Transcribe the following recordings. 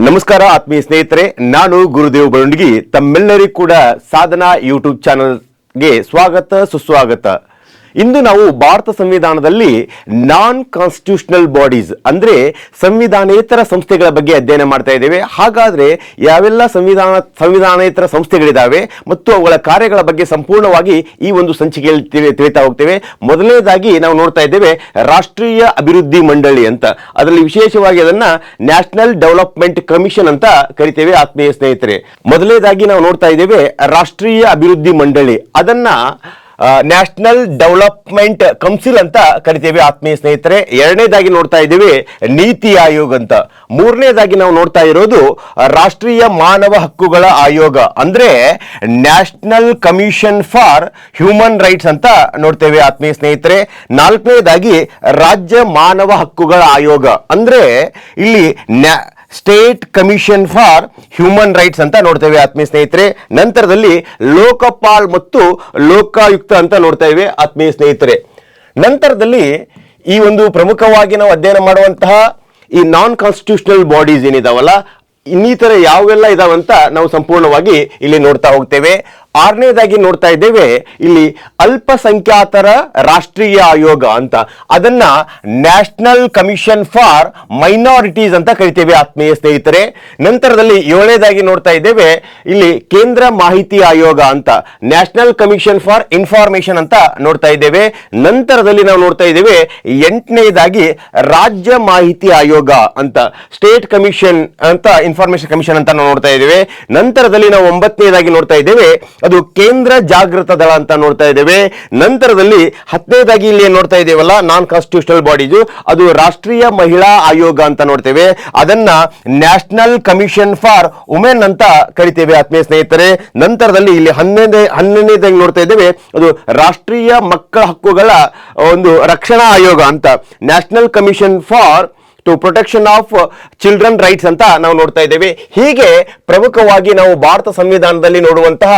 ನಮಸ್ಕಾರ ಆತ್ಮೀಯ ಸ್ನೇಹಿತರೆ. ನಾನು ಗುರುದೇವ್ ಬರುಂಡಿಗಿ ತಮ್ಮೆಲ್ಲರಿಗೂ ಕೂಡ ಸಾಧನಾ ಯೂಟ್ಯೂಬ್ ಚಾನಲ್ಗೆ ಸ್ವಾಗತ ಸುಸ್ವಾಗತ. ಇಂದು ನಾವು ಭಾರತ ಸಂವಿಧಾನದಲ್ಲಿ ನಾನ್ ಕಾನ್ಸ್ಟಿಟ್ಯೂಷನಲ್ ಬಾಡೀಸ್ ಅಂದರೆ ಸಂವಿಧಾನೇತರ ಸಂಸ್ಥೆಗಳ ಬಗ್ಗೆ ಅಧ್ಯಯನ ಮಾಡ್ತಾ ಇದ್ದೇವೆ. ಹಾಗಾದರೆ ಯಾವೆಲ್ಲ ಸಂವಿಧಾನ, ಸಂವಿಧಾನೇತರ ಸಂಸ್ಥೆಗಳಿದಾವೆ ಮತ್ತು ಅವುಗಳ ಕಾರ್ಯಗಳ ಬಗ್ಗೆ ಸಂಪೂರ್ಣವಾಗಿ ಈ ಒಂದು ಸಂಚಿಕೆಯಲ್ಲಿ ತಿಳಿ- ತಿಳಿತಾ ಹೋಗ್ತೇವೆ. ಮೊದಲನೇದಾಗಿ ನಾವು ನೋಡ್ತಾ ಇದ್ದೇವೆ ರಾಷ್ಟ್ರೀಯ ಅಭಿವೃದ್ಧಿ ಮಂಡಳಿ ಅಂತ. ಅದರಲ್ಲಿ ವಿಶೇಷವಾಗಿ ಅದನ್ನು ನ್ಯಾಷನಲ್ ಡೆವಲಪ್ಮೆಂಟ್ ಕಮಿಷನ್ ಅಂತ ಕರಿತೇವೆ ಆತ್ಮೀಯ ಸ್ನೇಹಿತರೆ. ಮೊದಲನೇದಾಗಿ ನಾವು ನೋಡ್ತಾ ಇದ್ದೇವೆ ರಾಷ್ಟ್ರೀಯ ಅಭಿವೃದ್ಧಿ ಮಂಡಳಿ. ಅದನ್ನ ನ್ಯಾಷನಲ್ ಡೆವಲಪ್ಮೆಂಟ್ ಕೌನ್ಸಿಲ್ ಅಂತ ಕರಿತೇವೆ ಆತ್ಮೀಯ ಸ್ನೇಹಿತರೆ. ಎರಡನೇದಾಗಿ ನೋಡ್ತಾ ಇದ್ದೀವಿ ನೀತಿ ಆಯೋಗ ಅಂತ. ಮೂರನೇದಾಗಿ ನಾವು ನೋಡ್ತಾ ಇರೋದು ರಾಷ್ಟ್ರೀಯ ಮಾನವ ಹಕ್ಕುಗಳ ಆಯೋಗ. ಅಂದ್ರೆ national commission for human rights ಅಂತ ನೋಡ್ತೇವೆ ಆತ್ಮೀಯ ಸ್ನೇಹಿತರೆ. ನಾಲ್ಕನೇದಾಗಿ ರಾಜ್ಯ ಮಾನವ ಹಕ್ಕುಗಳ ಆಯೋಗ. ಅಂದ್ರೆ ಇಲ್ಲಿ state commission for human rights ಅಂತ ನೋಡ್ತೇವೆ ಆತ್ಮೀಯ ಸ್ನೇಹಿತರೆ. ನಂತರದಲ್ಲಿ ಲೋಕಪಾಲ್ ಮತ್ತು ಲೋಕಾಯುಕ್ತ ಅಂತ ನೋಡ್ತಾ ಇವೆ ಆತ್ಮೀಯ ಸ್ನೇಹಿತರೆ. ನಂತರದಲ್ಲಿ ಈ ಒಂದು ಪ್ರಮುಖವಾಗಿ ನಾವು ಅಧ್ಯಯನ ಮಾಡುವಂತಹ ಈ ನಾನ್ ಕಾನ್ಸ್ಟಿಟ್ಯೂಷನಲ್ ಬಾಡೀಸ್ ಏನಿದಾವಲ್ಲ, ಇನ್ನಿತರ ಯಾವೆಲ್ಲ ಇದಾವಂತ ನಾವು ಸಂಪೂರ್ಣವಾಗಿ ಇಲ್ಲಿ ನೋಡ್ತಾ ಹೋಗ್ತೇವೆ. ಆರನೇದಾಗಿ ನೋಡ್ತಾ ಇದ್ದೇವೆ, ಇಲ್ಲಿ ಅಲ್ಪಸಂಖ್ಯಾತರ ರಾಷ್ಟ್ರೀಯ ಆಯೋಗ ಅಂತ. ಅದನ್ನ ನ್ಯಾಷನಲ್ ಕಮಿಷನ್ ಫಾರ್ ಮೈನಾರಿಟೀಸ್ ಅಂತ ಕರಿತೇವೆ ಆತ್ಮೀಯ ಸ್ನೇಹಿತರೆ. ನಂತರದಲ್ಲಿ ಏಳನೇದಾಗಿ ನೋಡ್ತಾ ಇದ್ದೇವೆ, ಇಲ್ಲಿ ಕೇಂದ್ರ ಮಾಹಿತಿ ಆಯೋಗ ಅಂತ ನ್ಯಾಷನಲ್ ಕಮಿಷನ್ ಫಾರ್ ಇನ್ಫಾರ್ಮೇಶನ್ ಅಂತ ನೋಡ್ತಾ ಇದ್ದೇವೆ. ನಂತರದಲ್ಲಿ ನಾವು ನೋಡ್ತಾ ಇದ್ದೇವೆ, ಎಂಟನೇದಾಗಿ ರಾಜ್ಯ ಮಾಹಿತಿ ಆಯೋಗ ಅಂತ ಸ್ಟೇಟ್ ಕಮಿಷನ್ ಅಂತ ಇನ್ಫಾರ್ಮೇಶನ್ ಕಮಿಷನ್ ಅಂತ ನಾವು ನೋಡ್ತಾ ಇದ್ದೇವೆ. ನಂತರದಲ್ಲಿ ನಾವು ಒಂಬತ್ತನೇದಾಗಿ ನೋಡ್ತಾ ಇದ್ದೇವೆ ಅದು ಕೇಂದ್ರ ಜಾಗೃತ ದಳ ಅಂತ ನೋಡ್ತಾ ಇದ್ದೇವೆ. ನಂತರದಲ್ಲಿ ಹತ್ತನೇದಾಗಿ ಇಲ್ಲಿ ನೋಡ್ತಾ ಇದ್ದೇವಲ್ಲ, ನಾನ್ ಕಾನ್ಸ್ಟಿಟ್ಯೂಷನಲ್ ಬಾಡೀಸು ಅದು ರಾಷ್ಟ್ರೀಯ ಮಹಿಳಾ ಆಯೋಗ ಅಂತ ನೋಡ್ತೇವೆ. ಅದನ್ನ ನ್ಯಾಷನಲ್ ಕಮಿಷನ್ ಫಾರ್ ವುಮೆನ್ ಅಂತ ಕರಿತೇವೆ ಆತ್ಮೀಯ ಸ್ನೇಹಿತರೆ. ನಂತರದಲ್ಲಿ ಇಲ್ಲಿ ಹನ್ನೊಂದೇ, ಹನ್ನೊಂದನೇದಾಗಿ ನೋಡ್ತಾ ಇದ್ದೇವೆ. ಅದು ರಾಷ್ಟ್ರೀಯ ಮಕ್ಕಳ ಹಕ್ಕುಗಳ ಒಂದು ರಕ್ಷಣಾ ಆಯೋಗ ಅಂತ. National commission for to protection of children rights ಅಂತ ನಾವು ನೋಡ್ತಾ ಇದ್ದೇವೆ. ಹೀಗೆ ಪ್ರಮುಖವಾಗಿ ನಾವು ಭಾರತ ಸಂವಿಧಾನದಲ್ಲಿ ನೋಡುವಂತಹ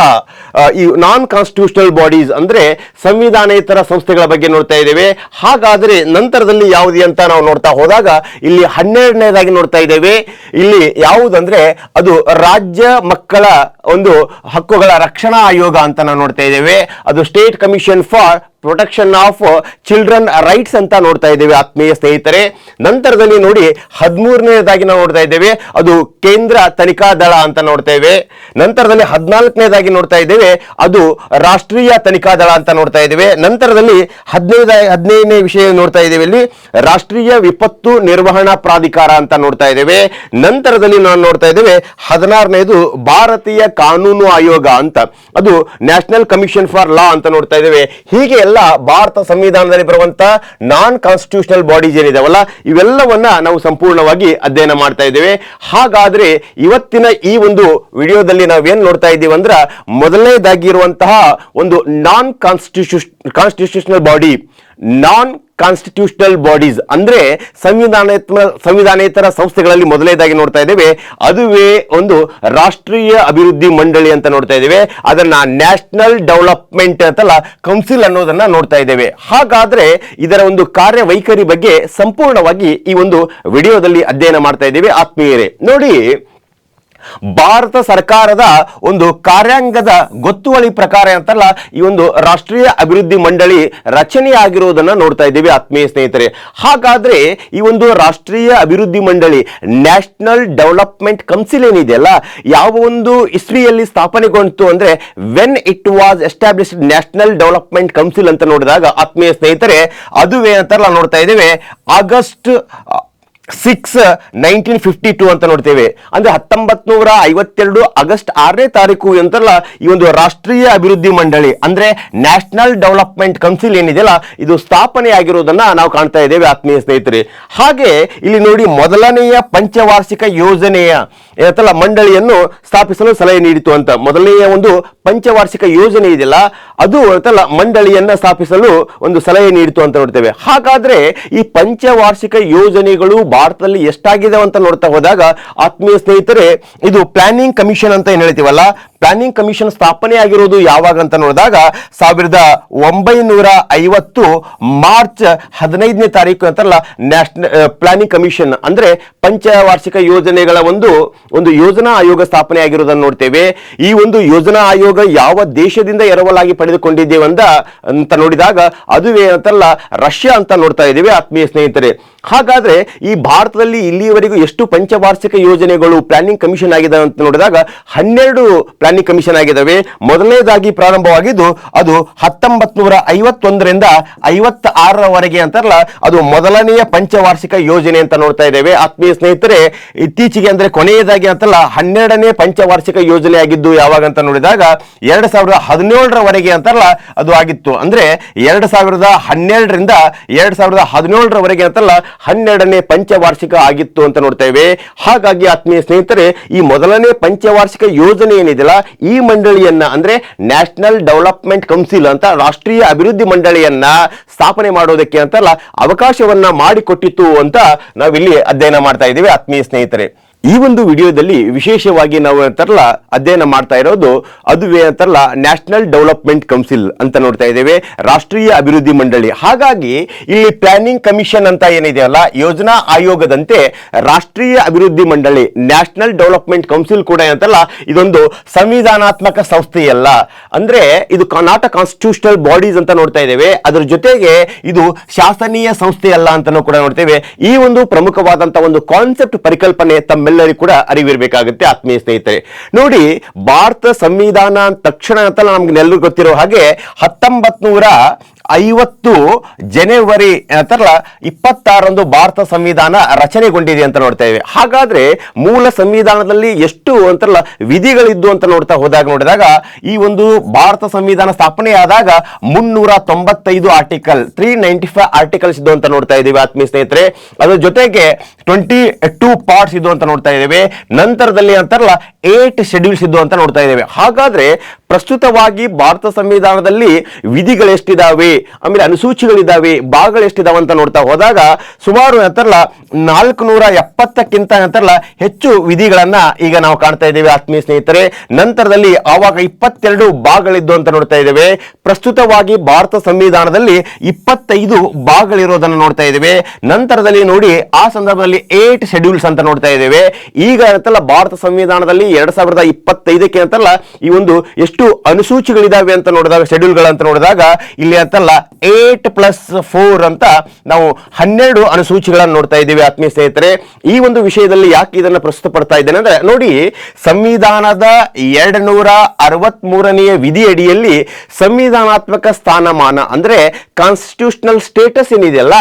ಈ ನಾನ್ ಕಾನ್ಸ್ಟಿಟ್ಯೂಷನಲ್ ಬಾಡೀಸ್ ಅಂದ್ರೆ ಸಂವಿಧಾನೇತರ ಸಂಸ್ಥೆಗಳ ಬಗ್ಗೆ ನೋಡ್ತಾ ಇದ್ದೇವೆ. ಹಾಗಾದ್ರೆ ನಂತರದಲ್ಲಿ ಯಾವುದು ಅಂತ ನಾವು ನೋಡ್ತಾ ಹೋದಾಗ ಇಲ್ಲಿ ಹನ್ನೆರಡನೇದಾಗಿ ನೋಡ್ತಾ ಇದ್ದೇವೆ. ಇಲ್ಲಿ ಯಾವುದಂದ್ರೆ ಅದು ರಾಜ್ಯ ಮಕ್ಕಳ ಒಂದು ಹಕ್ಕುಗಳ ರಕ್ಷಣಾ ಆಯೋಗ ಅಂತ ನಾವು ನೋಡ್ತಾ ಇದ್ದೇವೆ. ಅದು state commission for protection of children rights ಅಂತ ನೋಡ್ತಾ ಇದ್ದೇವೆ ಆತ್ಮೀಯ ಸ್ನೇಹಿತರೆ. ನಂತರದಲ್ಲಿ ನೋಡಿ ಹದಿಮೂರನೇದಾಗಿ ನಾವು ನೋಡ್ತಾ ಇದ್ದೇವೆ. ಅದು ಕೇಂದ್ರ ತನಿಖಾ ದಳ ಅಂತ ನೋಡ್ತೇವೆ ನಂತರದಲ್ಲಿ ಹದಿನಾಲ್ಕನೇದಾಗಿ ನೋಡ್ತಾ ಇದ್ದೇವೆ. ಅದು ರಾಷ್ಟ್ರೀಯ ತನಿಖಾ ದಳ ಅಂತ ನೋಡ್ತಾ ಇದ್ದೇವೆ. ನಂತರದಲ್ಲಿ ಹದಿನೈದ, ಹದಿನೈದನೇ ವಿಷಯ ನೋಡ್ತಾ ಇದ್ದೇವೆ ಇಲ್ಲಿ. ರಾಷ್ಟ್ರೀಯ ವಿಪತ್ತು ನಿರ್ವಹಣಾ ಪ್ರಾಧಿಕಾರ ಅಂತ ನೋಡ್ತಾ ಇದ್ದೇವೆ. ನಂತರದಲ್ಲಿ ನಾವು ನೋಡ್ತಾ ಇದ್ದೇವೆ ಹದಿನಾರನೇದು ಭಾರತೀಯ ಕಾನೂನು ಆಯೋಗ ಅಂತ. ಅದು ನ್ಯಾಷನಲ್ ಕಮಿಷನ್ ಫಾರ್ ಲಾ ಅಂತ ನೋಡ್ತಾ ಇದ್ದೇವೆ. ಹೀಗೆ ಎಲ್ಲ ಭಾರತ ಸಂವಿಧಾನದಲ್ಲಿ ಬರುವಂತ ನಾನ್ ಕಾನ್ಸ್ಟಿಟ್ಯೂಷನಲ್ ಬಾಡೀಸ್ ಏನಿದಾವಲ್ಲ, ಇವೆಲ್ಲವನ್ನ ನಾವು ಸಂಪೂರ್ಣವಾಗಿ ಅಧ್ಯಯನ ಮಾಡ್ತಾ ಇದ್ದೇವೆ. ಹಾಗಾದ್ರೆ ಇವತ್ತಿನ ಈ ಒಂದು ವಿಡಿಯೋದಲ್ಲಿ ನಾವೇನ್ ನೋಡ್ತಾ ಇದ್ದೀವಿ ಅಂದ್ರ, ಮೊದಲನೇದಾಗಿರುವಂತಹ ಒಂದು non constitution constitutional body non constitutional bodies ಅಂದ್ರೆ ಸಂವಿಧಾನಾತ್ಮ, ಸಂವಿಧಾನೇತರ ಸಂಸ್ಥೆಗಳಲ್ಲಿ ಮೊದಲನೇದಾಗಿ ನೋಡ್ತಾ ಇದ್ದೇವೆ. ಅದುವೇ ಒಂದು ರಾಷ್ಟ್ರೀಯ ಅಭಿವೃದ್ಧಿ ಮಂಡಳಿ ಅಂತ ನೋಡ್ತಾ ಇದ್ದೇವೆ. ಅದನ್ನ ನ್ಯಾಷನಲ್ ಡೆವಲಪ್ಮೆಂಟ್ ಅಂತಲ್ಲ ಕೌನ್ಸಿಲ್ ಅನ್ನೋದನ್ನ ನೋಡ್ತಾ ಇದ್ದೇವೆ. ಹಾಗಾದ್ರೆ ಇದರ ಒಂದು ಕಾರ್ಯವೈಖರಿ ಬಗ್ಗೆ ಸಂಪೂರ್ಣವಾಗಿ ಈ ಒಂದು ವಿಡಿಯೋದಲ್ಲಿ ಅಧ್ಯಯನ ಮಾಡ್ತಾ ಇದ್ದೇವೆ. ಆತ್ಮೀಯರೇ, ನೋಡಿ ಭಾರತ ಸರ್ಕಾರದ ಒಂದು ಕಾರ್ಯಾಂಗದ ಗೊತ್ತುವಳಿ ಪ್ರಕಾರ ಅಂತಲ್ಲ, ಈ ಒಂದು ರಾಷ್ಟ್ರೀಯ ಅಭಿವೃದ್ಧಿ ಮಂಡಳಿ ರಚನೆಯಾಗಿರುವುದನ್ನು ನೋಡ್ತಾ ಇದ್ದೀವಿ ಆತ್ಮೀಯ ಸ್ನೇಹಿತರೆ. ಹಾಗಾದ್ರೆ ಈ ಒಂದು ರಾಷ್ಟ್ರೀಯ ಅಭಿವೃದ್ಧಿ ಮಂಡಳಿ ನ್ಯಾಷನಲ್ ಡೆವಲಪ್ಮೆಂಟ್ ಕೌನ್ಸಿಲ್ ಏನಿದೆಯಲ್ಲ, ಯಾವ ಒಂದು ಇಸ್ರಿಯಲ್ಲಿ ಸ್ಥಾಪನೆಗೊಂಡಿತು ಅಂದ್ರೆ when it was established national development council ಅಂತ ನೋಡಿದಾಗ, ಆತ್ಮೀಯ ಸ್ನೇಹಿತರೆ, ಅದುವೇ ಅಂತಾರಲ್ಲ ನೋಡ್ತಾ ಇದ್ದೇವೆ. August six nineteen fifty two ಅಂತ ನೋಡ್ತೇವೆ. ಅಂದ್ರೆ ಹತ್ತೊಂಬತ್ ನೂರ ಐವತ್ತೆರಡು ಆಗಸ್ಟ್ ಆರನೇ ತಾರೀಕು ಅಂತಲ್ಲ ಈ ಒಂದು ರಾಷ್ಟ್ರೀಯ ಅಭಿವೃದ್ಧಿ ಮಂಡಳಿ, ಅಂದ್ರೆ ನ್ಯಾಷನಲ್ ಡೆವಲಪ್ಮೆಂಟ್ ಕೌನ್ಸಿಲ್ ಏನಿದೆಯಲ್ಲ, ಇದು ಸ್ಥಾಪನೆ ಆಗಿರುವುದನ್ನ ನಾವು ಕಾಣ್ತಾ ಇದ್ದೇವೆ, ಆತ್ಮೀಯ ಸ್ನೇಹಿತರೆ. ಹಾಗೆ ಇಲ್ಲಿ ನೋಡಿ ಮೊದಲನೆಯ ಪಂಚವಾರ್ಷಿಕ ಯೋಜನೆಯ ಏನಂತಲ್ಲ ಮಂಡಳಿಯನ್ನು ಸ್ಥಾಪಿಸಲು ಸಲಹೆ ನೀಡಿತು ಅಂತ. ಮೊದಲನೆಯ ಒಂದು ಪಂಚವಾರ್ಷಿಕ ಯೋಜನೆ ಇದೆಯಲ್ಲ, ಅದು ಅಂತಲ್ಲ ಮಂಡಳಿಯನ್ನ ಸ್ಥಾಪಿಸಲು ಒಂದು ಸಲಹೆ ನೀಡಿತು ಅಂತ ನೋಡ್ತೇವೆ. ಹಾಗಾದ್ರೆ ಈ ಪಂಚವಾರ್ಷಿಕ ಯೋಜನೆಗಳು ಭಾರತದಲ್ಲಿ ಎಷ್ಟಾಗಿದೆ ಅಂತ ನೋಡ್ತಾ ಹೋದಾಗ ಆತ್ಮೀಯ ಸ್ನೇಹಿತರೆ, ಇದು ಪ್ಲಾನಿಂಗ್ ಕಮಿಷನ್ ಅಂತ ಏನ್ ಹೇಳ್ತೀವಲ್ಲ? ಪ್ಲಾನಿಂಗ್ ಕಮಿಷನ್ ಸ್ಥಾಪನೆ ಆಗಿರೋದು ಯಾವಾಗ ಅಂತ ನೋಡಿದಾಗ ಸಾವಿರದ ಒಂಬೈನೂರ ಐವತ್ತು ಮಾರ್ಚ್ ಹದಿನೈದನೇ ತಾರೀಕು ಅಂತಾರಲ್ಲ ನ್ಯಾಷನಲ್ ಪ್ಲಾನಿಂಗ್ ಕಮಿಷನ್ ಅಂದ್ರೆ ಪಂಚವಾರ್ಷಿಕ ಯೋಜನೆಗಳ ಒಂದು ಒಂದು ಯೋಜನಾ ಆಯೋಗ ಸ್ಥಾಪನೆ ಆಗಿರೋದನ್ನು ನೋಡ್ತೇವೆ. ಈ ಒಂದು ಯೋಜನಾ ಆಯೋಗ ಯಾವ ದೇಶದಿಂದ ಎರವಲಾಗಿ ಪಡೆದುಕೊಂಡಿದ್ದೇವೆ ಅಂತ ಅಂತ ನೋಡಿದಾಗ, ಅದುವೇ ಅಂತಲ್ಲ, ರಷ್ಯಾ ಅಂತ ನೋಡ್ತಾ ಇದ್ದೇವೆ ಆತ್ಮೀಯ ಸ್ನೇಹಿತರೆ. ಹಾಗಾದ್ರೆ ಈ ಭಾರತದಲ್ಲಿ ಇಲ್ಲಿಯವರೆಗೂ ಎಷ್ಟು ಪಂಚವಾರ್ಷಿಕ ಯೋಜನೆಗಳು ಪ್ಲಾನಿಂಗ್ ಕಮಿಷನ್ ಆಗಿದೆ ಅಂತ ನೋಡಿದಾಗ ಹನ್ನೆರಡು ಪ್ಲಾನಿಂಗ್ ಕಮಿಷನ್ ಆಗಿದ್ದಾವೆ ಮೊದಲನೇದಾಗಿ ಪ್ರಾರಂಭವಾಗಿದ್ದು ಅದು ಹತ್ತೊಂಬತ್ ನೂರ ಐವತ್ತೊಂದರಿಂದ ಐವತ್ತ ಆರರವರೆಗೆ ಅಂತಾರಲ್ಲ, ಅದು ಮೊದಲನೆಯ ಪಂಚವಾರ್ಷಿಕ ಯೋಜನೆ ಅಂತ ನೋಡ್ತಾ ಇದ್ದೇವೆ. ಆತ್ಮೀಯ ಸ್ನೇಹಿತರೆ, ಇತ್ತೀಚೆಗೆ ಅಂದ್ರೆ ಕೊನೆಯದಾಗಿ ಅಂತಲ್ಲ ಹನ್ನೆರಡನೇ ಪಂಚವಾರ್ಷಿಕ ಯೋಜನೆ ಆಗಿದ್ದು ಯಾವಾಗ ಅಂತ ನೋಡಿದಾಗ ಎರಡ್ ಸಾವಿರದ ಹದಿನೇಳರವರೆಗೆ ಅಂತಾರಲ್ಲ, ಅದು ಆಗಿತ್ತು. ಅಂದ್ರೆ ಎರಡ್ ಸಾವಿರದ ಹನ್ನೆರಡರಿಂದ ಎರಡ್ ಸಾವಿರದ ಹದಿನೇಳರವರೆಗೆ ಅಂತಲ್ಲ ಹನ್ನೆರಡನೇ ಪಂಚವಾರ್ಷಿಕ ಆಗಿತ್ತು ಅಂತ ನೋಡ್ತೇವೆ ಹಾಗಾಗಿ ಆತ್ಮೀಯ ಸ್ನೇಹಿತರೆ, ಈ ಮೊದಲನೇ ಪಂಚವಾರ್ಷಿಕ ಯೋಜನೆ ಏನಿದೆಯಲ್ಲ, ಈ ಮಂಡಳಿಯನ್ನ ಅಂದ್ರೆ ನ್ಯಾಷನಲ್ ಡೆವಲಪ್ಮೆಂಟ್ ಕೌನ್ಸಿಲ್ ಅಂತ ರಾಷ್ಟ್ರೀಯ ಅಭಿವೃದ್ಧಿ ಮಂಡಳಿಯನ್ನ ಸ್ಥಾಪನೆ ಮಾಡೋದಕ್ಕೆ ಅಂತಲ್ಲ ಅವಕಾಶವನ್ನ ಮಾಡಿಕೊಟ್ಟಿತ್ತು ಅಂತ ನಾವಿಲ್ಲಿ ಅಧ್ಯಯನ ಮಾಡ್ತಾ ಇದ್ದೀವಿ ಆತ್ಮೀಯ ಸ್ನೇಹಿತರೆ. ಈ ಒಂದು ವಿಡಿಯೋದಲ್ಲಿ ವಿಶೇಷವಾಗಿ ನಾವು ಏನಂತಾರಲ್ಲ ಅಧ್ಯಯನ ಮಾಡ್ತಾ ಇರೋದು ಅದು ಏನಂತಾರಲ್ಲ ನ್ಯಾಷನಲ್ ಡೆವಲಪ್ಮೆಂಟ್ ಕೌನ್ಸಿಲ್ ಅಂತ ನೋಡ್ತಾ ಇದ್ದೇವೆ. ರಾಷ್ಟ್ರೀಯ ಅಭಿವೃದ್ಧಿ ಮಂಡಳಿ. ಹಾಗಾಗಿ ಇಲ್ಲಿ ಪ್ಲಾನಿಂಗ್ ಕಮಿಷನ್ ಅಂತ ಏನಿದೆಯಲ್ಲ ಯೋಜನಾ ಆಯೋಗದಂತೆ ರಾಷ್ಟ್ರೀಯ ಅಭಿವೃದ್ಧಿ ಮಂಡಳಿ, ನ್ಯಾಷನಲ್ ಡೆವಲಪ್ಮೆಂಟ್ ಕೌನ್ಸಿಲ್ ಕೂಡ ಏನಂತಲ್ಲ ಇದೊಂದು ಸಂವಿಧಾನಾತ್ಮಕ ಸಂಸ್ಥೆಯಲ್ಲ. ಅಂದ್ರೆ ಇದು ನಾಟ್ ಕಾನ್ಸ್ಟಿಟ್ಯೂಷನಲ್ ಬಾಡೀಸ್ ಅಂತ ನೋಡ್ತಾ ಇದ್ದೇವೆ. ಅದರ ಜೊತೆಗೆ ಇದು ಶಾಸನೀಯ ಸಂಸ್ಥೆ ಅಲ್ಲ ಅಂತಾನೂ ಕೂಡ ನೋಡ್ತೇವೆ. ಈ ಒಂದು ಪ್ರಮುಖವಾದಂತಹ ಒಂದು ಕಾನ್ಸೆಪ್ಟ್ ಪರಿಕಲ್ಪನೆ ತಮ್ಮೆಲ್ಲರಿಗೂ ಕೂಡ ಅರಿವಿರಬೇಕಾಗುತ್ತೆ, ಆತ್ಮೀಯ ಸ್ನೇಹಿತರೆ. ನೋಡಿ, ಭಾರತ ಸಂವಿಧಾನ ತಕ್ಷಣ ಅಂತ ನಮ್ಗೆ ಎಲ್ಲರಿಗೂ ಗೊತ್ತಿರೋ ಹಾಗೆ ಹತ್ತೊಂಬತ್ ನೂರ ಐವತ್ತು ಜನವರಿ ಅಂತಾರಲ್ಲ ಇಪ್ಪತ್ತಾರೊಂದು ಭಾರತ ಸಂವಿಧಾನ ರಚನೆಗೊಂಡಿದೆ ಅಂತ ನೋಡ್ತಾ ಇದ್ದೇವೆ ಹಾಗಾದ್ರೆ ಮೂಲ ಸಂವಿಧಾನದಲ್ಲಿ ಎಷ್ಟು ಅಂತಾರಲ್ಲ ವಿಧಿಗಳಿದ್ದು ಅಂತ ನೋಡ್ತಾ ಹೋದಾಗ ನೋಡಿದಾಗ, ಈ ಒಂದು ಭಾರತ ಸಂವಿಧಾನ ಸ್ಥಾಪನೆ ಆದಾಗ ಮುನ್ನೂರ ತೊಂಬತ್ತೈದು article three ninety five articles ಇದ್ದು ಅಂತ ನೋಡ್ತಾ ಇದ್ದೀವಿ ಆತ್ಮೀಯ ಸ್ನೇಹಿತರೆ. ಅದರ ಜೊತೆಗೆ ಟ್ವೆಂಟಿ ಟೂ ಪಾರ್ಟ್ಸ್ ಇದ್ದು ಅಂತ ನೋಡ್ತಾ ಇದ್ದೇವೆ. ನಂತರದಲ್ಲಿ ಅಂತಾರಲ್ಲ ಏಟ್ ಶೆಡ್ಯೂಲ್ಸ್ ಇದ್ದು ಅಂತ ನೋಡ್ತಾ ಇದ್ದೇವೆ. ಹಾಗಾದ್ರೆ ಪ್ರಸ್ತುತವಾಗಿ ಭಾರತ ಸಂವಿಧಾನದಲ್ಲಿ ವಿಧಿಗಳೆಷ್ಟಿದಾವೆ? ಆಮೇಲೆ ಅನುಸೂಚಿಗಳಿದ್ದಾವೆ ಭಾಗಗಳು ಎಷ್ಟಿದಾವೆ ಅಂತ ನೋಡ್ತಾ ಹೋದಾಗ ಸುಮಾರು ಅಂತಾರಲ್ಲ ನಾಲ್ಕು ನೂರ ಎಪ್ಪತ್ತಕ್ಕಿಂತ ಅಂತಾರಲ್ಲ ಹೆಚ್ಚು ವಿಧಿಗಳನ್ನ ಈಗ ನಾವು ಕಾಣ್ತಾ ಇದ್ದೇವೆ ಆತ್ಮೀಯ ಸ್ನೇಹಿತರೆ. ನಂತರದಲ್ಲಿ ಆವಾಗ ಇಪ್ಪತ್ತೆರಡು ಭಾಗಗಳಿದ್ದು ಅಂತ ನೋಡ್ತಾ ಇದ್ದೇವೆ. ಪ್ರಸ್ತುತವಾಗಿ ಭಾರತ ಸಂವಿಧಾನದಲ್ಲಿ ಇಪ್ಪತ್ತೈದು ಭಾಗಗಳಿರೋದನ್ನು ನೋಡ್ತಾ ಇದ್ದೇವೆ. ನಂತರದಲ್ಲಿ ನೋಡಿ, ಆ ಸಂದರ್ಭದಲ್ಲಿ ಏಟ್ ಶೆಡ್ಯೂಲ್ಸ್ ಅಂತ ನೋಡ್ತಾ ಇದ್ದೇವೆ. ಈಗ ಅಂತಲ್ಲ ಭಾರತ ಸಂವಿಧಾನದಲ್ಲಿ ಎರಡ್ ಸಾವಿರದ ಇಪ್ಪತ್ತೈದಕ್ಕೆ ಅಂತಲ್ಲ ಈ ಒಂದು ಎಷ್ಟು ಅನುಸೂಚಿಗಳಿದಾವೆ ಅಂತ ನೋಡಿದಾಗ ಶೆಡ್ಯೂಲ್ಗಳು ಅಂತ ನೋಡಿದಾಗ, ಇಲ್ಲಿ ಅಂತಲ್ಲ ಏಟ್ ಪ್ಲಸ್ ಫೋರ್ ಅಂತ ನಾವು ಹನ್ನೆರಡು ಅನುಸೂಚಿಗಳನ್ನು ನೋಡ್ತಾ ಇದ್ದೀವಿ ಆತ್ಮೀಯ ಸ್ನೇಹಿತರೆ. ಈ ಒಂದು ವಿಷಯದಲ್ಲಿ ಯಾಕೆ ಇದನ್ನು ಪ್ರಸ್ತುತ ಪಡ್ತಾ ಇದ್ದೇನೆ ಅಂದ್ರೆ, ನೋಡಿ, ಸಂವಿಧಾನದ ಎರಡು ನೂರ ಅರವತ್ ಮೂರನೆಯ ವಿಧಿ ಅಡಿಯಲ್ಲಿ ಸಂವಿಧಾನಾತ್ಮಕ ಸ್ಥಾನಮಾನ ಅಂದ್ರೆ ಕಾನ್ಸ್ಟಿಟ್ಯೂಷನಲ್ ಸ್ಟೇಟಸ್ ಏನಿದೆಯಲ್ಲ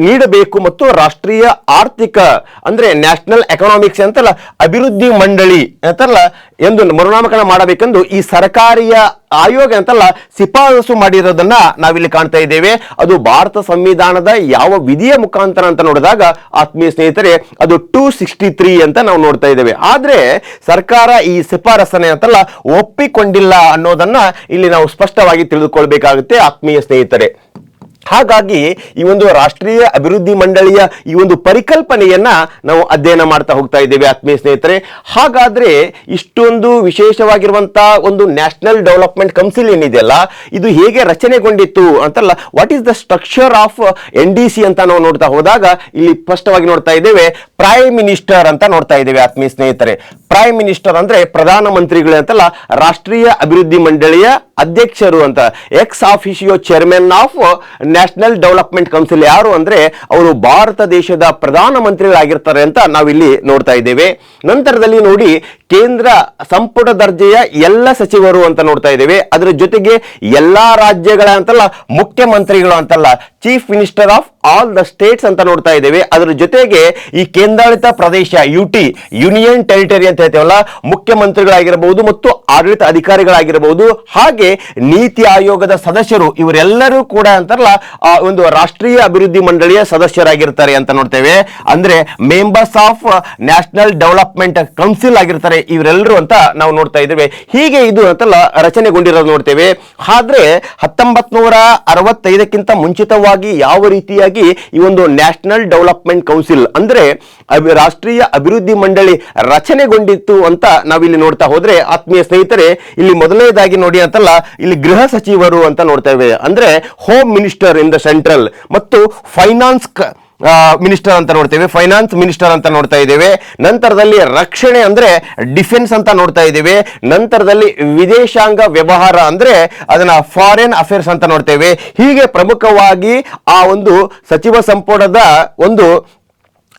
ನೀಡಬೇಕು ಮತ್ತು ರಾಷ್ಟ್ರೀಯ ಆರ್ಥಿಕ ಅಂದ್ರೆ ನ್ಯಾಷನಲ್ ಎಕನಾಮಿಕ್ಸ್ ಅಂತಲ್ಲ, ಅಭಿವೃದ್ಧಿ ಮಂಡಳಿ ಅಂತಲ್ಲ ಎಂದು ಮರುನಾಮಕರಣ ಮಾಡಬೇಕೆಂದು ಈ ಸರ್ಕಾರಿಯ ಆಯೋಗ ಅಂತಲ್ಲ ಶಿಫಾರಸು ಮಾಡಿರೋದನ್ನ ನಾವಿಲ್ಲಿ ಕಾಣ್ತಾ ಇದ್ದೇವೆ. ಅದು ಭಾರತ ಸಂವಿಧಾನದ ಯಾವ ವಿಧಿಯ ಮುಖಾಂತರ ಅಂತ ನೋಡಿದಾಗ ಆತ್ಮೀಯ ಸ್ನೇಹಿತರೆ, ಅದು ಟೂ ಸಿಕ್ಸ್ಟಿ ತ್ರೀ ಅಂತ ನಾವು ನೋಡ್ತಾ ಇದ್ದೇವೆ. ಆದ್ರೆ ಸರ್ಕಾರ ಈ ಶಿಫಾರಸನೆ ಅಂತಲ್ಲ ಒಪ್ಪಿಕೊಂಡಿಲ್ಲ ಅನ್ನೋದನ್ನ ಇಲ್ಲಿ ನಾವು ಸ್ಪಷ್ಟವಾಗಿ ತಿಳಿದುಕೊಳ್ಬೇಕಾಗುತ್ತೆ ಆತ್ಮೀಯ ಸ್ನೇಹಿತರೆ. ಹಾಗಾಗಿ ಈ ಒಂದು ರಾಷ್ಟ್ರೀಯ ಅಭಿವೃದ್ಧಿ ಮಂಡಳಿಯ ಈ ಒಂದು ಪರಿಕಲ್ಪನೆಯನ್ನ ನಾವು ಅಧ್ಯಯನ ಮಾಡ್ತಾ ಹೋಗ್ತಾ ಇದ್ದೇವೆ, ಆತ್ಮೀಯ ಸ್ನೇಹಿತರೆ. ಹಾಗಾದ್ರೆ ಇಷ್ಟೊಂದು ವಿಶೇಷವಾಗಿರುವಂತಹ ಒಂದು ನ್ಯಾಷನಲ್ ಡೆವಲಪ್ಮೆಂಟ್ ಕೌನ್ಸಿಲ್ ಏನಿದೆಯಲ್ಲ, ಇದು ಹೇಗೆ ರಚನೆಗೊಂಡಿತ್ತು ಅಂತಲ್ಲ what is the structure of N D C ಅಂತ ನಾವು ನೋಡ್ತಾ ಹೋದಾಗ ಇಲ್ಲಿ ಸ್ಪಷ್ಟವಾಗಿ ನೋಡ್ತಾ ಇದ್ದೇವೆ ಪ್ರೈಮ್ ಮಿನಿಸ್ಟರ್ ಅಂತ ನೋಡ್ತಾ ಇದ್ದೇವೆ, ಆತ್ಮೀಯ ಸ್ನೇಹಿತರೆ. ಪ್ರೈಮ್ ಮಿನಿಸ್ಟರ್ ಅಂದ್ರೆ ಪ್ರಧಾನ ಮಂತ್ರಿಗಳು ಅಂತಲ್ಲ, ರಾಷ್ಟ್ರೀಯ ಅಭಿವೃದ್ಧಿ ಮಂಡಳಿಯ ಅಧ್ಯಕ್ಷರು ಅಂತ ex officio chairman of national development council ಯಾರು ಅಂದ್ರೆ ಅವರು ಭಾರತ ದೇಶದ ಪ್ರಧಾನ ಮಂತ್ರಿಗಳಾಗಿರ್ತಾರೆ ಅಂತ ನಾವಿಲ್ಲಿ ನೋಡ್ತಾ ಇದ್ದೇವೆ. ನಂತರದಲ್ಲಿ ನೋಡಿ ಕೇಂದ್ರ ಸಂಪುಟ ದರ್ಜೆಯ ಎಲ್ಲ ಸಚಿವರು ಅಂತ ನೋಡ್ತಾ ಇದ್ದೇವೆ. ಅದರ ಜೊತೆಗೆ ಎಲ್ಲಾ ರಾಜ್ಯಗಳ ಅಂತಲ್ಲ ಮುಖ್ಯಮಂತ್ರಿಗಳು ಅಂತಲ್ಲ chief minister of all the states ಅಂತ ನೋಡ್ತಾ ಇದ್ದೇವೆ. ಅದರ ಜೊತೆಗೆ ಈ ಕೇಂದ್ರಾಡಳಿತ ಪ್ರದೇಶ ಯುಟಿ ಯೂನಿಯನ್ ಟೆರಿಟರಿ ಅಂತ ಹೇಳ್ತೇವಲ್ಲ ಮುಖ್ಯಮಂತ್ರಿಗಳಾಗಿರಬಹುದು ಮತ್ತು ಆಡಳಿತ ಅಧಿಕಾರಿಗಳಾಗಿರಬಹುದು ಹಾಗೆ ನೀತಿ ಆಯೋಗದ ಸದಸ್ಯರು ಇವರೆಲ್ಲರೂ ಕೂಡ ಅಂತಾರಲ್ಲ, ಆ ಒಂದು ರಾಷ್ಟ್ರೀಯ ಅಭಿವೃದ್ಧಿ ಮಂಡಳಿಯ ಸದಸ್ಯರಾಗಿರ್ತಾರೆ ಅಂತ ನೋಡ್ತೇವೆ. ಅಂದ್ರೆ members of national development council ಆಗಿರ್ತಾರೆ ಇವರೆಲ್ಲರೂ ಅಂತ ನಾವು ನೋಡ್ತಾ ಇದ್ದೇವೆ. ಹೀಗೆ ಇದು ಅಂತಲ್ಲ ರಚನೆಗೊಂಡಿರೋದು ನೋಡ್ತೇವೆ. ಆದ್ರೆ ಹತ್ತೊಂಬತ್ ನೂರ ಅರವತ್ತೈದಕ್ಕಿಂತ ಮುಂಚಿತವಾಗಿ ಯಾವ ರೀತಿಯ ಮೊದಲನೇದಾಗಿ ಈ ಒಂದು ನ್ಯಾಷನಲ್ ಡೆವಲಪ್ಮೆಂಟ್ ಕೌನ್ಸಿಲ್ ಅಂದ್ರೆ ರಾಷ್ಟ್ರೀಯ ಅಭಿವೃದ್ಧಿ ಮಂಡಳಿ ರಚನೆಗೊಂಡಿತ್ತು ಅಂತ ನಾವಿಲ್ಲಿ ನೋಡ್ತಾ ಹೋದ್ರೆ ಆತ್ಮೀಯ ಸ್ನೇಹಿತರೆ, ಇಲ್ಲಿ ಮೊದಲನೇದಾಗಿ ನೋಡಿ ಅಂತಲ್ಲ, ಇಲ್ಲಿ ಗೃಹ ಸಚಿವರು ಅಂತ ನೋಡ್ತೇವೆ ಅಂದ್ರೆ home minister in the central ಮತ್ತು ಫೈನಾನ್ಸ್ ಮಿನಿಸ್ಟರ್ ಅಂತ ನೋಡ್ತೇವೆ, ಫೈನಾನ್ಸ್ ಮಿನಿಸ್ಟರ್ ಅಂತ ನೋಡ್ತಾ ಇದ್ದೇವೆ, ನಂತರದಲ್ಲಿ ರಕ್ಷಣೆ ಅಂದ್ರೆ ಡಿಫೆನ್ಸ್ ಅಂತ ನೋಡ್ತಾ ಇದ್ದೇವೆ, ನಂತರದಲ್ಲಿ ವಿದೇಶಾಂಗ ವ್ಯವಹಾರ ಅಂದ್ರೆ ಅದನ್ನ ಫಾರಿನ್ ಅಫೇರ್ಸ್ ಅಂತ ನೋಡ್ತೇವೆ. ಹೀಗೆ ಪ್ರಮುಖವಾಗಿ ಆ ಒಂದು ಸಚಿವ ಸಂಪುಟದ ಒಂದು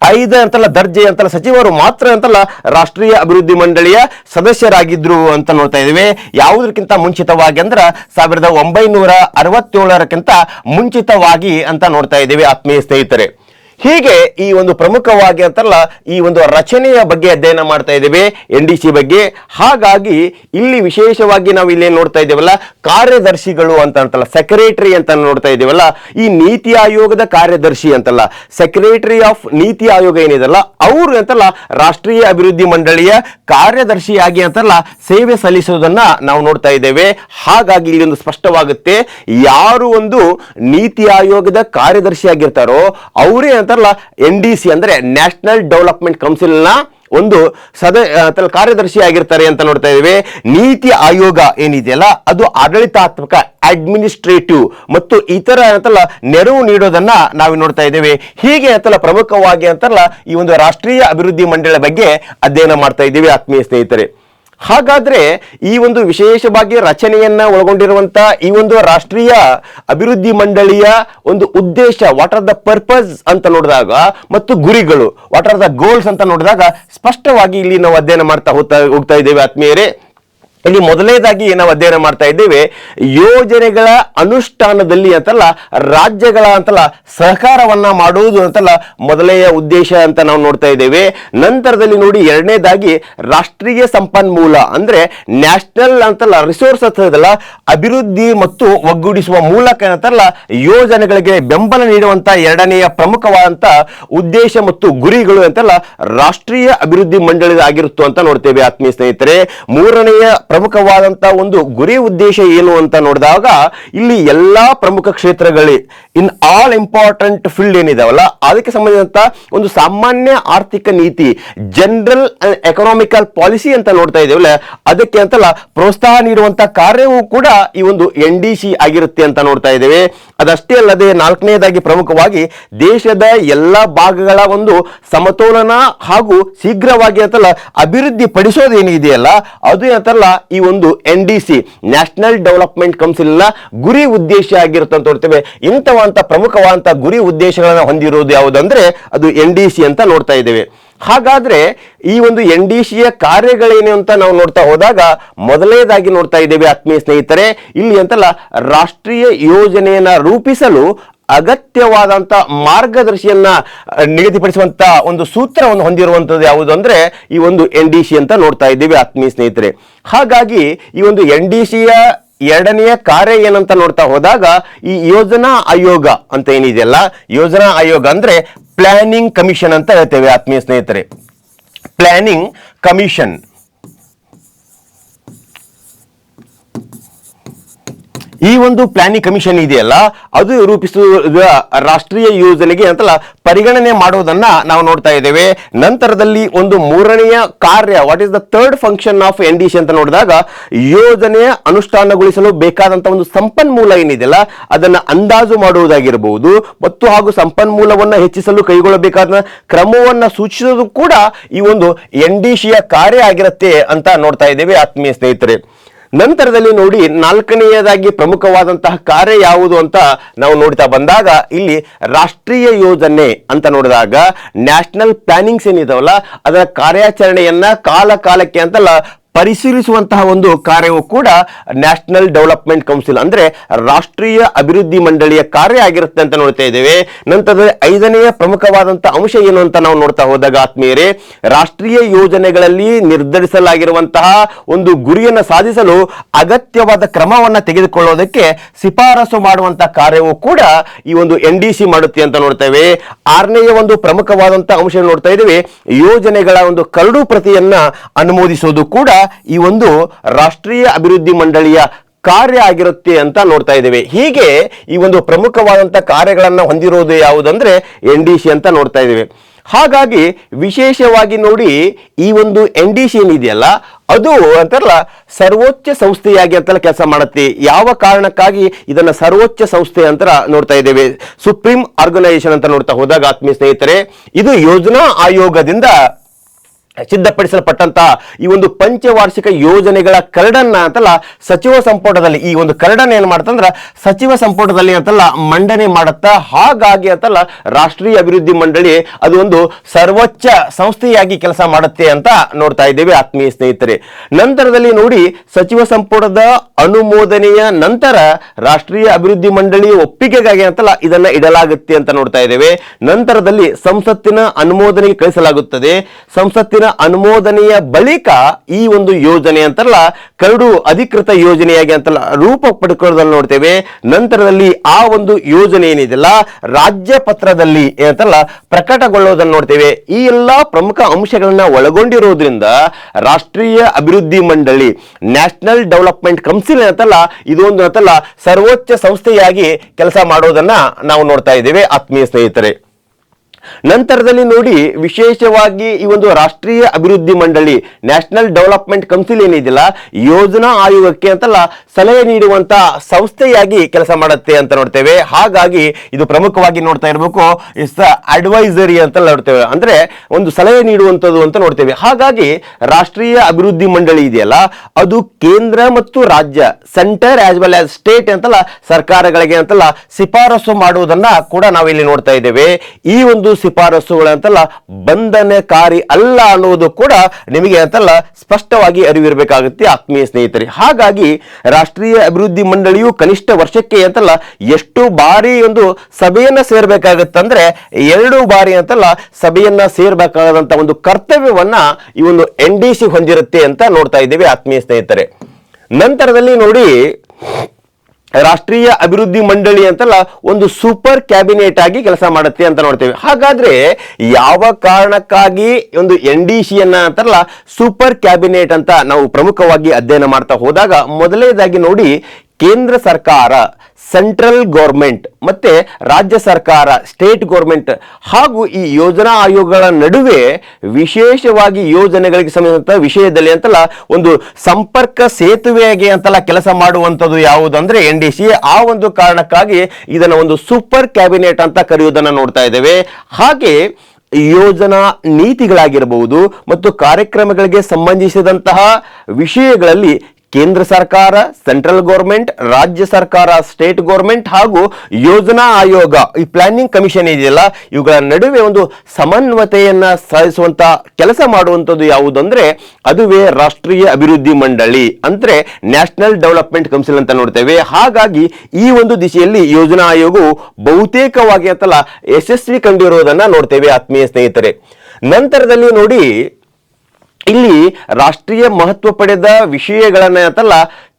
ಐದು ಅಂತಲ್ಲ ದರ್ಜೆ ಅಂತಲ್ಲ ಸಚಿವರು ಮಾತ್ರ ಅಂತಲ್ಲ ರಾಷ್ಟ್ರೀಯ ಅಭಿವೃದ್ಧಿ ಮಂಡಳಿಯ ಸದಸ್ಯರಾಗಿದ್ರು ಅಂತ ನೋಡ್ತಾ ಇದ್ದೇವೆ. ಯಾವುದಕ್ಕಿಂತ ಮುಂಚಿತವಾಗಿ ಅಂದ್ರೆ ಸಾವಿರದ ಒಂಬೈನೂರ ಅರವತ್ತೇಳರಕ್ಕಿಂತ ಮುಂಚಿತವಾಗಿ ಅಂತ ನೋಡ್ತಾ ಇದ್ದೇವೆ ಆತ್ಮೀಯ ಸ್ನೇಹಿತರೆ. ಹೀಗೆ ಈ ಒಂದು ಪ್ರಮುಖವಾಗಿ ಅಂತಲ್ಲ ಈ ಒಂದು ರಚನೆಯ ಬಗ್ಗೆ ಅಧ್ಯಯನ ಮಾಡ್ತಾ ಇದ್ದೇವೆ ಎನ್ ಡಿ ಸಿ ಬಗ್ಗೆ. ಹಾಗಾಗಿ ಇಲ್ಲಿ ವಿಶೇಷವಾಗಿ ನಾವು ಇಲ್ಲಿ ನೋಡ್ತಾ ಇದ್ದೇವಲ್ಲ, ಕಾರ್ಯದರ್ಶಿಗಳು ಅಂತ ಅಂತಲ್ಲ ಸೆಕ್ರೆಟರಿ ಅಂತ ನೋಡ್ತಾ ಇದ್ದೇವಲ್ಲ, ಈ ನೀತಿ ಆಯೋಗದ ಕಾರ್ಯದರ್ಶಿ ಅಂತಲ್ಲ ಸೆಕ್ರೆಟರಿ ಆಫ್ ನೀತಿ ಆಯೋಗ ಏನಿದಲ್ಲ, ಅವರು ಅಂತಲ್ಲ ರಾಷ್ಟ್ರೀಯ ಅಭಿವೃದ್ಧಿ ಮಂಡಳಿಯ ಕಾರ್ಯದರ್ಶಿಯಾಗಿ ಅಂತಲ್ಲ ಸೇವೆ ಸಲ್ಲಿಸುವುದನ್ನ ನಾವು ನೋಡ್ತಾ ಇದ್ದೇವೆ. ಹಾಗಾಗಿ ಇಲ್ಲಿ ಒಂದು ಸ್ಪಷ್ಟವಾಗುತ್ತೆ, ಯಾರು ಒಂದು ನೀತಿ ಆಯೋಗದ ಕಾರ್ಯದರ್ಶಿಯಾಗಿರ್ತಾರೋ, ಅವರೇ ಅಂತಾರಲ್ಲ, ಎನ್ ಡಿ ಸಿ ಅಂದ್ರೆ ನ್ಯಾಷನಲ್ ಡೆವಲಪ್ಮೆಂಟ್ ಕೌನ್ಸಿಲ್ನ ಒಂದು ಸದ ಕಾರ್ಯದರ್ಶಿ ಆಗಿರ್ತಾರೆ ಅಂತ ನೋಡ್ತಾ ಇದ್ದೇವೆ. ನೀತಿ ಆಯೋಗ ಏನಿದೆಯಲ್ಲ, ಅದು ಆಡಳಿತಾತ್ಮಕ ಅಡ್ಮಿನಿಸ್ಟ್ರೇಟಿವ್ ಮತ್ತು ಇತರ ಅಂತಲ್ಲ ನೆರವು ನೀಡೋದನ್ನ ನಾವು ನೋಡ್ತಾ ಇದ್ದೇವೆ. ಹೀಗೆ ಅಂತಲ್ಲ ಪ್ರಮುಖವಾಗಿ ಅಂತಲ್ಲ ಈ ಒಂದು ರಾಷ್ಟ್ರೀಯ ಅಭಿವೃದ್ಧಿ ಮಂಡಳಿ ಬಗ್ಗೆ ಅಧ್ಯಯನ ಮಾಡ್ತಾ ಇದ್ದೀವಿ, ಆತ್ಮೀಯ ಸ್ನೇಹಿತರೆ. ಹಾಗಾದ್ರೆ ಈ ಒಂದು ವಿಶೇಷವಾಗಿ ರಚನೆಯನ್ನ ಒಳಗೊಂಡಿರುವಂತ ಈ ಒಂದು ರಾಷ್ಟ್ರೀಯ ಅಭಿವೃದ್ಧಿ ಮಂಡಳಿಯ ಒಂದು ಉದ್ದೇಶ ವಾಟ್ ಆರ್ ದ ಪರ್ಪಸ್ ಅಂತ ನೋಡಿದಾಗ ಮತ್ತು ಗುರಿಗಳು ವಾಟ್ ಆರ್ ದ ಗೋಲ್ಸ್ ಅಂತ ನೋಡಿದಾಗ ಸ್ಪಷ್ಟವಾಗಿ ಇಲ್ಲಿ ನಾವು ಅಧ್ಯಯನ ಮಾಡ್ತಾ ಹೋಗ್ತಾ ಹೋಗ್ತಾ ಇದ್ದೇವೆ ಆತ್ಮೀಯರೇ. ಇಲ್ಲಿ ಮೊದಲನೇದಾಗಿ ನಾವು ಅಧ್ಯಯನ ಮಾಡ್ತಾ ಇದ್ದೇವೆ, ಯೋಜನೆಗಳ ಅನುಷ್ಠಾನದಲ್ಲಿ ಅಂತಲ್ಲ, ರಾಜ್ಯಗಳ ಅಂತಲ್ಲ ಸಹಕಾರವನ್ನ ಮಾಡುವುದು ಅಂತಲ್ಲ ಮೊದಲನೆಯ ಉದ್ದೇಶ ಅಂತ ನಾವು ನೋಡ್ತಾ ಇದ್ದೇವೆ. ನಂತರದಲ್ಲಿ ನೋಡಿ ಎರಡನೇದಾಗಿ ರಾಷ್ಟ್ರೀಯ ಸಂಪನ್ಮೂಲ ಅಂದ್ರೆ ನ್ಯಾಷನಲ್ ಅಂತಲ್ಲ ರಿಸೋರ್ಸ್ ಅಂತಲ್ಲ ಅಭಿವೃದ್ಧಿ ಮತ್ತು ಒಗ್ಗೂಡಿಸುವ ಮೂಲಕ ಅಂತಲ್ಲ ಯೋಜನೆಗಳಿಗೆ ಬೆಂಬಲ ನೀಡುವಂತ ಎರಡನೆಯ ಪ್ರಮುಖವಾದಂತ ಉದ್ದೇಶ ಮತ್ತು ಗುರಿಗಳು ಅಂತಲ್ಲ ರಾಷ್ಟ್ರೀಯ ಅಭಿವೃದ್ಧಿ ಮಂಡಳಿ ಆಗಿರುತ್ತು ಅಂತ ನೋಡ್ತೇವೆ ಆತ್ಮೀಯ ಸ್ನೇಹಿತರೆ. ಮೂರನೆಯ ಪ್ರಮುಖವಾದಂತ ಒಂದು ಗುರಿ ಉದ್ದೇಶ ಏನು ಅಂತ ನೋಡಿದಾಗ ಇಲ್ಲಿ ಎಲ್ಲಾ ಪ್ರಮುಖ ಕ್ಷೇತ್ರಗಳಲ್ಲಿ ಇನ್ ಆಲ್ ಇಂಪಾರ್ಟೆಂಟ್ ಫೀಲ್ಡ್ ಏನಿದಾವಲ್ಲ, ಅದಕ್ಕೆ ಸಂಬಂಧಿಸಿದಂಥ ಒಂದು ಸಾಮಾನ್ಯ ಆರ್ಥಿಕ ನೀತಿ ಜನರಲ್ ಎಕನಾಮಿಕಲ್ ಪಾಲಿಸಿ ಅಂತ ನೋಡ್ತಾ ಇದ್ದೇವಲ್ಲ, ಅದಕ್ಕೆ ಅಂತಲ್ಲ ಪ್ರೋತ್ಸಾಹ ನೀಡುವಂಥ ಕಾರ್ಯವೂ ಕೂಡ ಈ ಒಂದು ಎನ್ ಡಿ ಸಿ ಆಗಿರುತ್ತೆ ಅಂತ ನೋಡ್ತಾ ಇದ್ದೇವೆ. ಅದಷ್ಟೇ ಅಲ್ಲದೆ ನಾಲ್ಕನೇದಾಗಿ ಪ್ರಮುಖವಾಗಿ ದೇಶದ ಎಲ್ಲ ಭಾಗಗಳ ಒಂದು ಸಮತೋಲನ ಹಾಗೂ ಶೀಘ್ರವಾಗಿ ಅಂತಲ್ಲ ಅಭಿವೃದ್ಧಿ ಪಡಿಸೋದೇನಿದೆಯಲ್ಲ ಅದು ಅಂತಲ್ಲ ಈ ಒಂದು N D C national development ಕೌನ್ಸಿಲ್ನ ಗುರಿ ಉದ್ದೇಶ ಆಗಿರುತ್ತೆ ಅಂತ ನೋಡ್ತೇವೆ. ಇಂಥವಂತ ಪ್ರಮುಖವಾದಂಥ ಗುರಿ ಉದ್ದೇಶಗಳನ್ನ ಹೊಂದಿರುವುದು ಯಾವುದಂದ್ರೆ ಅದು ಎನ್ ಡಿ ಸಿ ಅಂತ ನೋಡ್ತಾ ಇದ್ದೇವೆ. ಹಾಗಾದ್ರೆ ಈ ಒಂದು ಎನ್ ಡಿ ಸಿಯ ಕಾರ್ಯಗಳೇನು ಅಂತ ನಾವು ನೋಡ್ತಾ ಹೋದಾಗ ಮೊದಲನೇದಾಗಿ ನೋಡ್ತಾ ಇದ್ದೇವೆ ಆತ್ಮೀಯ ಸ್ನೇಹಿತರೆ. ಇಲ್ಲಿ ಅಂತಲ್ಲ ರಾಷ್ಟ್ರೀಯ ಯೋಜನೆಯನ್ನ ರೂಪಿಸಲು ಅಗತ್ಯವಾದಂತ ಮಾರ್ಗದರ್ಶಿಯನ್ನ ನಿಗದಿಪಡಿಸುವಂತ ಒಂದು ಸೂತ್ರವನ್ನು ಹೊಂದಿರುವಂಥದ್ದು ಯಾವುದು ಅಂದ್ರೆ ಈ ಒಂದು ಎನ್ ಡಿ ಸಿ ಅಂತ ನೋಡ್ತಾ ಇದ್ದೀವಿ ಆತ್ಮೀಯ ಸ್ನೇಹಿತರೆ. ಹಾಗಾಗಿ ಈ ಒಂದು ಎನ್ ಡಿ ಸಿಯ ಎರಡನೆಯ ಕಾರ್ಯ ಏನಂತ ನೋಡ್ತಾ ಹೋದಾಗ ಈ ಯೋಜನಾ ಆಯೋಗ ಅಂತ ಏನಿದೆಯಲ್ಲ, ಯೋಜನಾ ಆಯೋಗ ಅಂದ್ರೆ ಪ್ಲಾನಿಂಗ್ ಕಮಿಷನ್ ಅಂತ ಹೇಳ್ತೇವೆ ಆತ್ಮೀಯ ಸ್ನೇಹಿತರೆ. Planning commission. ಈ ಒಂದು ಪ್ಲಾನಿಂಗ್ ಕಮಿಷನ್ ಇದೆಯಲ್ಲ, ಅದು ರೂಪಿಸುವ ರಾಷ್ಟ್ರೀಯ ಯೋಜನೆಗೆ ಅಂತಲ್ಲ ಪರಿಗಣನೆ ಮಾಡುವುದನ್ನ ನಾವು ನೋಡ್ತಾ ಇದ್ದೇವೆ. ನಂತರದಲ್ಲಿ ಒಂದು ಮೂರನೆಯ ಕಾರ್ಯ what is the third function of N D ಅಂತ ನೋಡಿದಾಗ, ಯೋಜನೆಯ ಅನುಷ್ಠಾನಗೊಳಿಸಲು ಬೇಕಾದಂತ ಒಂದು ಸಂಪನ್ಮೂಲ ಏನಿದೆಯಲ್ಲ, ಅದನ್ನ ಅಂದಾಜು ಮಾಡುವುದಾಗಿರಬಹುದು ಮತ್ತು ಹಾಗೂ ಸಂಪನ್ಮೂಲವನ್ನ ಹೆಚ್ಚಿಸಲು ಕೈಗೊಳ್ಳಬೇಕಾದ ಕ್ರಮವನ್ನ ಸೂಚಿಸೋದು ಕೂಡ ಈ ಒಂದು ಎನ್ ಡಿ ಕಾರ್ಯ ಆಗಿರುತ್ತೆ ಅಂತ ನೋಡ್ತಾ ಇದ್ದೇವೆ. ಆತ್ಮೀಯ ಸ್ನೇಹಿತರೆ. ನಂತರದಲ್ಲಿ ನೋಡಿ ನಾಲ್ಕನೆಯದಾಗಿ ಪ್ರಮುಖವಾದಂತಹ ಕಾರ್ಯ ಯಾವುದು ಅಂತ ನಾವು ನೋಡ್ತಾ ಬಂದಾಗ ಇಲ್ಲಿ ರಾಷ್ಟ್ರೀಯ ಯೋಜನೆ ಅಂತ ನೋಡಿದಾಗ ನ್ಯಾಷನಲ್ ಪ್ಲಾನಿಂಗ್ಸ್ ಏನಿದಾವಲ್ಲ, ಅದರ ಕಾರ್ಯಾಚರಣೆಯನ್ನ ಕಾಲ ಕಾಲಕ್ಕೆ ಅಂತಲ್ಲ ಪರಿಶೀಲಿಸುವಂತಹ ಒಂದು ಕಾರ್ಯವು ಕೂಡ ನ್ಯಾಷನಲ್ ಡೆವಲಪ್ಮೆಂಟ್ ಕೌನ್ಸಿಲ್, ಅಂದ್ರೆ ರಾಷ್ಟ್ರೀಯ ಅಭಿವೃದ್ಧಿ ಮಂಡಳಿಯ ಕಾರ್ಯ ಆಗಿರುತ್ತೆ ಅಂತ ನೋಡ್ತಾ ಇದ್ದೇವೆ. ನಂತರದಲ್ಲಿ ಐದನೆಯ ಪ್ರಮುಖವಾದಂತಹ ಅಂಶ ಏನು ಅಂತ ನಾವು ನೋಡ್ತಾ ಹೋದಾಗ ಆತ್ಮೀಯರೇ, ರಾಷ್ಟ್ರೀಯ ಯೋಜನೆಗಳಲ್ಲಿ ನಿರ್ಧರಿಸಲಾಗಿರುವಂತಹ ಒಂದು ಗುರಿಯನ್ನು ಸಾಧಿಸಲು ಅಗತ್ಯವಾದ ಕ್ರಮವನ್ನು ತೆಗೆದುಕೊಳ್ಳೋದಕ್ಕೆ ಶಿಫಾರಸು ಮಾಡುವಂತಹ ಕಾರ್ಯವು ಕೂಡ ಈ ಒಂದು ಎನ್ ಮಾಡುತ್ತೆ ಅಂತ ನೋಡ್ತೇವೆ ಆರನೆಯ ಒಂದು ಪ್ರಮುಖವಾದಂತಹ ಅಂಶ ನೋಡ್ತಾ ಇದ್ದೇವೆ. ಯೋಜನೆಗಳ ಒಂದು ಕರಡು ಪ್ರತಿಯನ್ನ ಅನುಮೋದಿಸೋದು ಕೂಡ ಈ ಒಂದು ರಾಷ್ಟ್ರೀಯ ಅಭಿವೃದ್ಧಿ ಮಂಡಳಿಯ ಕಾರ್ಯ ಆಗಿರುತ್ತೆ ಅಂತ ನೋಡ್ತಾ ಇದ್ದೇವೆ. ಹೀಗೆ ಈ ಒಂದು ಪ್ರಮುಖವಾದಂತ ಕಾರ್ಯಗಳನ್ನು ಹೊಂದಿರೋದು ಯಾವುದಂದ್ರೆ ಎನ್ ಡಿ ಸಿ ಅಂತ ನೋಡ್ತಾ ಇದ್ದೇವೆ. ಹಾಗಾಗಿ ವಿಶೇಷವಾಗಿ ನೋಡಿ ಈ ಒಂದು ಎನ್ ಡಿ ಸಿ ಏನಿದೆಯಲ್ಲ, ಅದು ಅಂತಾರಲ್ಲ, ಸರ್ವೋಚ್ಚ ಸಂಸ್ಥೆಯಾಗಿ ಅಂತೆಲ್ಲ ಕೆಲಸ ಮಾಡುತ್ತೆ. ಯಾವ ಕಾರಣಕ್ಕಾಗಿ ಇದನ್ನು ಸರ್ವೋಚ್ಚ ಸಂಸ್ಥೆ ಅಂತ ನೋಡ್ತಾ ಇದ್ದೇವೆ. ಸುಪ್ರೀಂ ಆರ್ಗನೈಸೇಷನ್ ಅಂತ ನೋಡ್ತಾ ಹೋದಾಗ, ಆತ್ಮೀಯ ಸ್ನೇಹಿತರೆ, ಇದು ಯೋಜನಾ ಆಯೋಗದಿಂದ ಸಿದ್ಧಪಡಿಸಲ್ಪಟ್ಟಂತ ಈ ಒಂದು ಪಂಚವಾರ್ಷಿಕ ಯೋಜನೆಗಳ ಕರಡನ್ನ ಅಂತಲ್ಲ ಸಚಿವ ಸಂಪುಟದಲ್ಲಿ ಈ ಒಂದು ಕರಡನ್ನ ಏನ್ ಮಾಡ್ತಂದ್ರ ಸಚಿವ ಸಂಪುಟದಲ್ಲಿ ಅಂತಲ್ಲ ಮಂಡನೆ ಮಾಡುತ್ತಾ ಹಾಗಾಗಿ ಅಂತಲ್ಲ ರಾಷ್ಟ್ರೀಯ ಅಭಿವೃದ್ಧಿ ಮಂಡಳಿ ಅದು ಒಂದು ಸರ್ವೋಚ್ಚ ಸಂಸ್ಥೆಯಾಗಿ ಕೆಲಸ ಮಾಡುತ್ತೆ ಅಂತ ನೋಡ್ತಾ ಇದ್ದೇವೆ ಆತ್ಮೀಯ ಸ್ನೇಹಿತರೆ. ನಂತರದಲ್ಲಿ ನೋಡಿ ಸಚಿವ ಸಂಪುಟದ ಅನುಮೋದನೆಯ ನಂತರ ರಾಷ್ಟ್ರೀಯ ಅಭಿವೃದ್ಧಿ ಮಂಡಳಿ ಒಪ್ಪಿಗೆಗಾಗಿ ಅಂತಲ್ಲ ಇದನ್ನ ಇಡಲಾಗುತ್ತೆ ಅಂತ ನೋಡ್ತಾ ಇದ್ದೇವೆ. ನಂತರದಲ್ಲಿ ಸಂಸತ್ತಿನ ಅನುಮೋದನೆಗೆ ಕಳಿಸಲಾಗುತ್ತದೆ. ಸಂಸತ್ತಿನ ಅನುಮೋದನೆಯ ಬಳಿಕ ಈ ಒಂದು ಯೋಜನೆ ಅಂತಲ್ಲ, ಕರಡು ಅಧಿಕೃತ ಯೋಜನೆಯಾಗಿ ಅಂತಲ್ಲ ರೂಪ ಪಡ್ಕೊಳ್ಳೋದನ್ನು ನೋಡ್ತೇವೆ. ನಂತರದಲ್ಲಿ ಆ ಒಂದು ಯೋಜನೆ ಏನಿದೆಯಲ್ಲ, ರಾಜ್ಯ ಪತ್ರದಲ್ಲಿ ಏನಂತಲ್ಲ ಪ್ರಕಟಗೊಳ್ಳೋದನ್ನು ನೋಡ್ತೇವೆ. ಈ ಎಲ್ಲಾ ಪ್ರಮುಖ ಅಂಶಗಳನ್ನ ಒಳಗೊಂಡಿರೋದ್ರಿಂದ ರಾಷ್ಟ್ರೀಯ ಅಭಿವೃದ್ಧಿ ಮಂಡಳಿ, ನ್ಯಾಷನಲ್ ಡೆವಲಪ್ಮೆಂಟ್ ಕೌನ್ಸಿಲ್ ಅಂತಲ್ಲ, ಇದೊಂದು ಅಂತಲ್ಲ ಸರ್ವೋಚ್ಚ ಸಂಸ್ಥೆಯಾಗಿ ಕೆಲಸ ಮಾಡೋದನ್ನ ನಾವು ನೋಡ್ತಾ ಇದ್ದೇವೆ. ಆತ್ಮೀಯ ಸ್ನೇಹಿತರೆ. ನಂತರದಲ್ಲಿ ನೋಡಿ ವಿಶೇಷವಾಗಿ ಈ ಒಂದು ರಾಷ್ಟ್ರೀಯ ಅಭಿವೃದ್ಧಿ ಮಂಡಳಿ ನ್ಯಾಷನಲ್ ಡೆವಲಪ್ಮೆಂಟ್ ಕೌನ್ಸಿಲ್ ಏನಿದೆಯಲ್ಲ ಯೋಜನಾ ಆಯೋಗಕ್ಕೆ ಅಂತಲ್ಲ ಸಲಹೆ ನೀಡುವಂತ ಸಂಸ್ಥೆಯಾಗಿ ಕೆಲಸ ಮಾಡುತ್ತೆ ಅಂತ ನೋಡ್ತೇವೆ. ಹಾಗಾಗಿ ಇದು ಪ್ರಮುಖವಾಗಿ ನೋಡ್ತಾ ಇರಬೇಕು. ಇಸ್ ಅಡ್ವೈಸರಿ ಅಂತ ನೋಡ್ತೇವೆ. ಅಂದ್ರೆ ಒಂದು ಸಲಹೆ ನೀಡುವಂಥದ್ದು ಅಂತ ನೋಡ್ತೇವೆ. ಹಾಗಾಗಿ ರಾಷ್ಟ್ರೀಯ ಅಭಿವೃದ್ಧಿ ಮಂಡಳಿ ಇದೆಯಲ್ಲ, ಅದು ಕೇಂದ್ರ ಮತ್ತು ರಾಜ್ಯ centre as well as state ಅಂತಲ್ಲ ಸರ್ಕಾರಗಳಿಗೆ ಅಂತಲ್ಲ ಶಿಫಾರಸು ಮಾಡುವುದನ್ನ ಕೂಡ ನಾವಿಲ್ಲಿ ನೋಡ್ತಾ ಇದ್ದೇವೆ. ಈ ಒಂದು ಶಿಫಾರಸುಗಳಂತಲ್ಲ ಬಂಧನಕಾರಿ ಅಲ್ಲ ಅನ್ನೋದು ಕೂಡ ನಿಮಗೆ ಅಂತಲ್ಲ ಸ್ಪಷ್ಟವಾಗಿ ಅರಿವಿರಬೇಕಾಗುತ್ತೆ ಆತ್ಮೀಯ ಸ್ನೇಹಿತರೆ. ಹಾಗಾಗಿ ರಾಷ್ಟ್ರೀಯ ಅಭಿವೃದ್ಧಿ ಮಂಡಳಿಯು ಕನಿಷ್ಠ ವರ್ಷಕ್ಕೆ ಅಂತಲ್ಲ ಎಷ್ಟು ಬಾರಿ ಒಂದು ಸಭೆಯನ್ನ ಸೇರ್ಬೇಕಾಗತ್ತಂದ್ರೆ ಎರಡು ಬಾರಿ ಅಂತಲ್ಲ ಸಭೆಯನ್ನ ಸೇರ್ಬೇಕಾದಂತ ಒಂದು ಕರ್ತವ್ಯವನ್ನ ಈ ಒಂದು ಎನ್ ಡಿ ಸಿ ಹೊಂದಿರುತ್ತೆ ಅಂತ ನೋಡ್ತಾ ಇದ್ದೇವೆ ಆತ್ಮೀಯ ಸ್ನೇಹಿತರೆ. ನಂತರದಲ್ಲಿ ನೋಡಿ ರಾಷ್ಟ್ರೀಯ ಅಭಿವೃದ್ಧಿ ಮಂಡಳಿ ಅಂತಲ್ಲ, ಒಂದು ಸೂಪರ್ ಕ್ಯಾಬಿನೆಟ್ ಆಗಿ ಕೆಲಸ ಮಾಡುತ್ತೆ ಅಂತ ನೋಡ್ತೇವೆ. ಹಾಗಾದ್ರೆ ಯಾವ ಕಾರಣಕ್ಕಾಗಿ ಒಂದು ಎನ್ ಡಿ ಸಿಯನ್ನ ಅಂತಾರಲ್ಲ ಸೂಪರ್ ಕ್ಯಾಬಿನೆಟ್ ಅಂತ ನಾವು ಪ್ರಮುಖವಾಗಿ ಅಧ್ಯಯನ ಮಾಡ್ತಾ ಹೋದಾಗ, ಮೊದಲನೇದಾಗಿ ನೋಡಿ ಕೇಂದ್ರ ಸರ್ಕಾರ ಸೆಂಟ್ರಲ್ ಗೌರ್ಮೆಂಟ್ ಮತ್ತು ರಾಜ್ಯ ಸರ್ಕಾರ ಸ್ಟೇಟ್ ಗೌರ್ಮೆಂಟ್ ಹಾಗೂ ಈ ಯೋಜನಾ ಆಯೋಗಗಳ ನಡುವೆ ವಿಶೇಷವಾಗಿ ಯೋಜನೆಗಳಿಗೆ ಸಂಬಂಧಿಸಿದಂಥ ವಿಷಯದಲ್ಲಿ ಅಂತಲ್ಲ ಒಂದು ಸಂಪರ್ಕ ಸೇತುವೆಯಾಗಿ ಅಂತಲ್ಲ ಕೆಲಸ ಮಾಡುವಂಥದ್ದು ಯಾವುದಂದ್ರೆ ಎನ್ ಡಿ ಸಿ ಆ ಒಂದು ಕಾರಣಕ್ಕಾಗಿ ಇದನ್ನು ಒಂದು ಸೂಪರ್ ಕ್ಯಾಬಿನೆಟ್ ಅಂತ ಕರೆಯುವುದನ್ನು ನೋಡ್ತಾ ಇದ್ದೇವೆ. ಹಾಗೆ ಯೋಜನಾ ನೀತಿಗಳಾಗಿರಬಹುದು ಮತ್ತು ಕಾರ್ಯಕ್ರಮಗಳಿಗೆ ಸಂಬಂಧಿಸಿದಂತಹ ವಿಷಯಗಳಲ್ಲಿ ಕೇಂದ್ರ ಸರ್ಕಾರ, ಸೆಂಟ್ರಲ್ ಗೌರ್ಮೆಂಟ್, ರಾಜ್ಯ ಸರ್ಕಾರ, ಸ್ಟೇಟ್ ಗೌರ್ಮೆಂಟ್ ಹಾಗೂ ಯೋಜನಾ ಆಯೋಗ ಈ ಪ್ಲಾನಿಂಗ್ ಕಮಿಷನ್ ಇದೆಯಲ್ಲ, ಇವುಗಳ ನಡುವೆ ಒಂದು ಸಮನ್ವಯತೆಯನ್ನು ಸಾಧಿಸುವಂತ ಕೆಲಸ ಮಾಡುವಂಥದ್ದು ಯಾವುದಂದ್ರೆ ಅದುವೇ ರಾಷ್ಟ್ರೀಯ ಅಭಿವೃದ್ಧಿ ಮಂಡಳಿ, ಅಂದ್ರೆ ನ್ಯಾಷನಲ್ ಡೆವಲಪ್ಮೆಂಟ್ ಕೌನ್ಸಿಲ್ ಅಂತ ನೋಡ್ತೇವೆ. ಹಾಗಾಗಿ ಈ ಒಂದು ದಿಶೆಯಲ್ಲಿ ಯೋಜನಾ ಆಯೋಗವು ಬಹುತೇಕವಾಗಿ ಅಂತಲ್ಲ ಯಶಸ್ವಿ ಕಂಡಿರುವುದನ್ನ ನೋಡ್ತೇವೆ ಆತ್ಮೀಯ ಸ್ನೇಹಿತರೆ. ನಂತರದಲ್ಲಿ ನೋಡಿ ಇಲ್ಲಿ ರಾಷ್ಟ್ರೀಯ ಮಹತ್ವ ಪಡೆದ ವಿಷಯಗಳನ್ನ ಅಂತಲ್ಲ,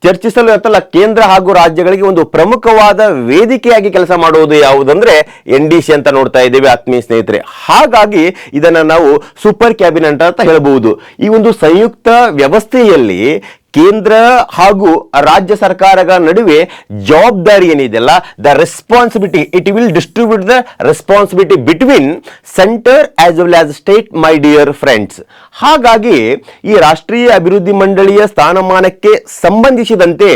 ಚರ್ಚಿಸಲು ಅಂತಲ್ಲ ಕೇಂದ್ರ ಹಾಗೂ ರಾಜ್ಯಗಳಿಗೆ ಒಂದು ಪ್ರಮುಖವಾದ ವೇದಿಕೆಯಾಗಿ ಕೆಲಸ ಮಾಡುವುದು ಯಾವುದಂದ್ರೆ ಎನ್ ಡಿ ಸಿ ಅಂತ ನೋಡ್ತಾ ಇದ್ದೇವೆ ಆತ್ಮೀಯ ಸ್ನೇಹಿತರೆ. ಹಾಗಾಗಿ ಇದನ್ನ ನಾವು ಸೂಪರ್ ಕ್ಯಾಬಿನೆಟ್ ಅಂತ ಹೇಳಬಹುದು. ಈ ಒಂದು ಸಂಯುಕ್ತ ವ್ಯವಸ್ಥೆಯಲ್ಲಿ ಕೇಂದ್ರ ಹಾಗೂ ರಾಜ್ಯ ಸರ್ಕಾರಗಳ ನಡುವೆ ಜವಾಬ್ದಾರಿ ಏನಿದೆಯಲ್ಲ the responsibility it will distribute the responsibility between centre as well as state my dear friends ಹಾಗಾಗಿ ಈ ರಾಷ್ಟ್ರೀಯ ಅಭಿವೃದ್ಧಿ ಮಂಡಳಿಯ ಸ್ಥಾನಮಾನಕ್ಕೆ ಸಂಬಂಧಿಸಿದಂತೆ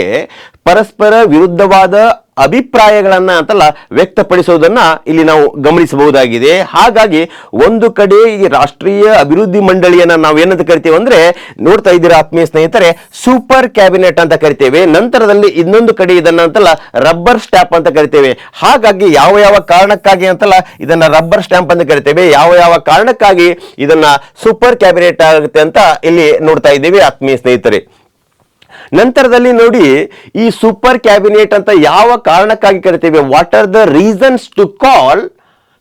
ಪರಸ್ಪರ ವಿರುದ್ಧವಾದ ಅಭಿಪ್ರಾಯಗಳನ್ನ ಅಂತಲ್ಲ ವ್ಯಕ್ತಪಡಿಸೋದನ್ನ ಇಲ್ಲಿ ನಾವು ಗಮನಿಸಬಹುದಾಗಿದೆ. ಹಾಗಾಗಿ ಒಂದು ಕಡೆ ಈ ರಾಷ್ಟ್ರೀಯ ಅಭಿವೃದ್ಧಿ ಮಂಡಳಿಯನ್ನ ನಾವು ಏನಂತ ಕರಿತೇವೆ ಅಂದ್ರೆ ನೋಡ್ತಾ ಇದ್ದೀರಾ ಆತ್ಮೀಯ ಸ್ನೇಹಿತರೆ, ಸೂಪರ್ ಕ್ಯಾಬಿನೆಟ್ ಅಂತ ಕರಿತೇವೆ. ನಂತರದಲ್ಲಿ ಇನ್ನೊಂದು ಕಡೆ ಇದನ್ನ ಅಂತಲ್ಲ ರಬ್ಬರ್ ಸ್ಟ್ಯಾಂಪ್ ಅಂತ ಕರಿತೇವೆ. ಹಾಗಾಗಿ ಯಾವ ಯಾವ ಕಾರಣಕ್ಕಾಗಿ ಅಂತಲ್ಲ ಇದನ್ನ ರಬ್ಬರ್ ಸ್ಟ್ಯಾಂಪ್ ಅಂತ ಕರಿತೇವೆ. ಯಾವ ಯಾವ ಕಾರಣಕ್ಕಾಗಿ ಇದನ್ನ ಸೂಪರ್ ಕ್ಯಾಬಿನೆಟ್ ಆಗುತ್ತೆ ಅಂತ ಇಲ್ಲಿ ನೋಡ್ತಾ ಇದ್ದೀವಿ ಆತ್ಮೀಯ ಸ್ನೇಹಿತರೆ. ನಂತರದಲ್ಲಿ ನೋಡಿ, ಈ ಸೂಪರ್ ಕ್ಯಾಬಿನೆಟ್ ಅಂತ ಯಾವ ಕಾರಣಕ್ಕಾಗಿ ಕರಿತೇವೆ? What are the reasons to call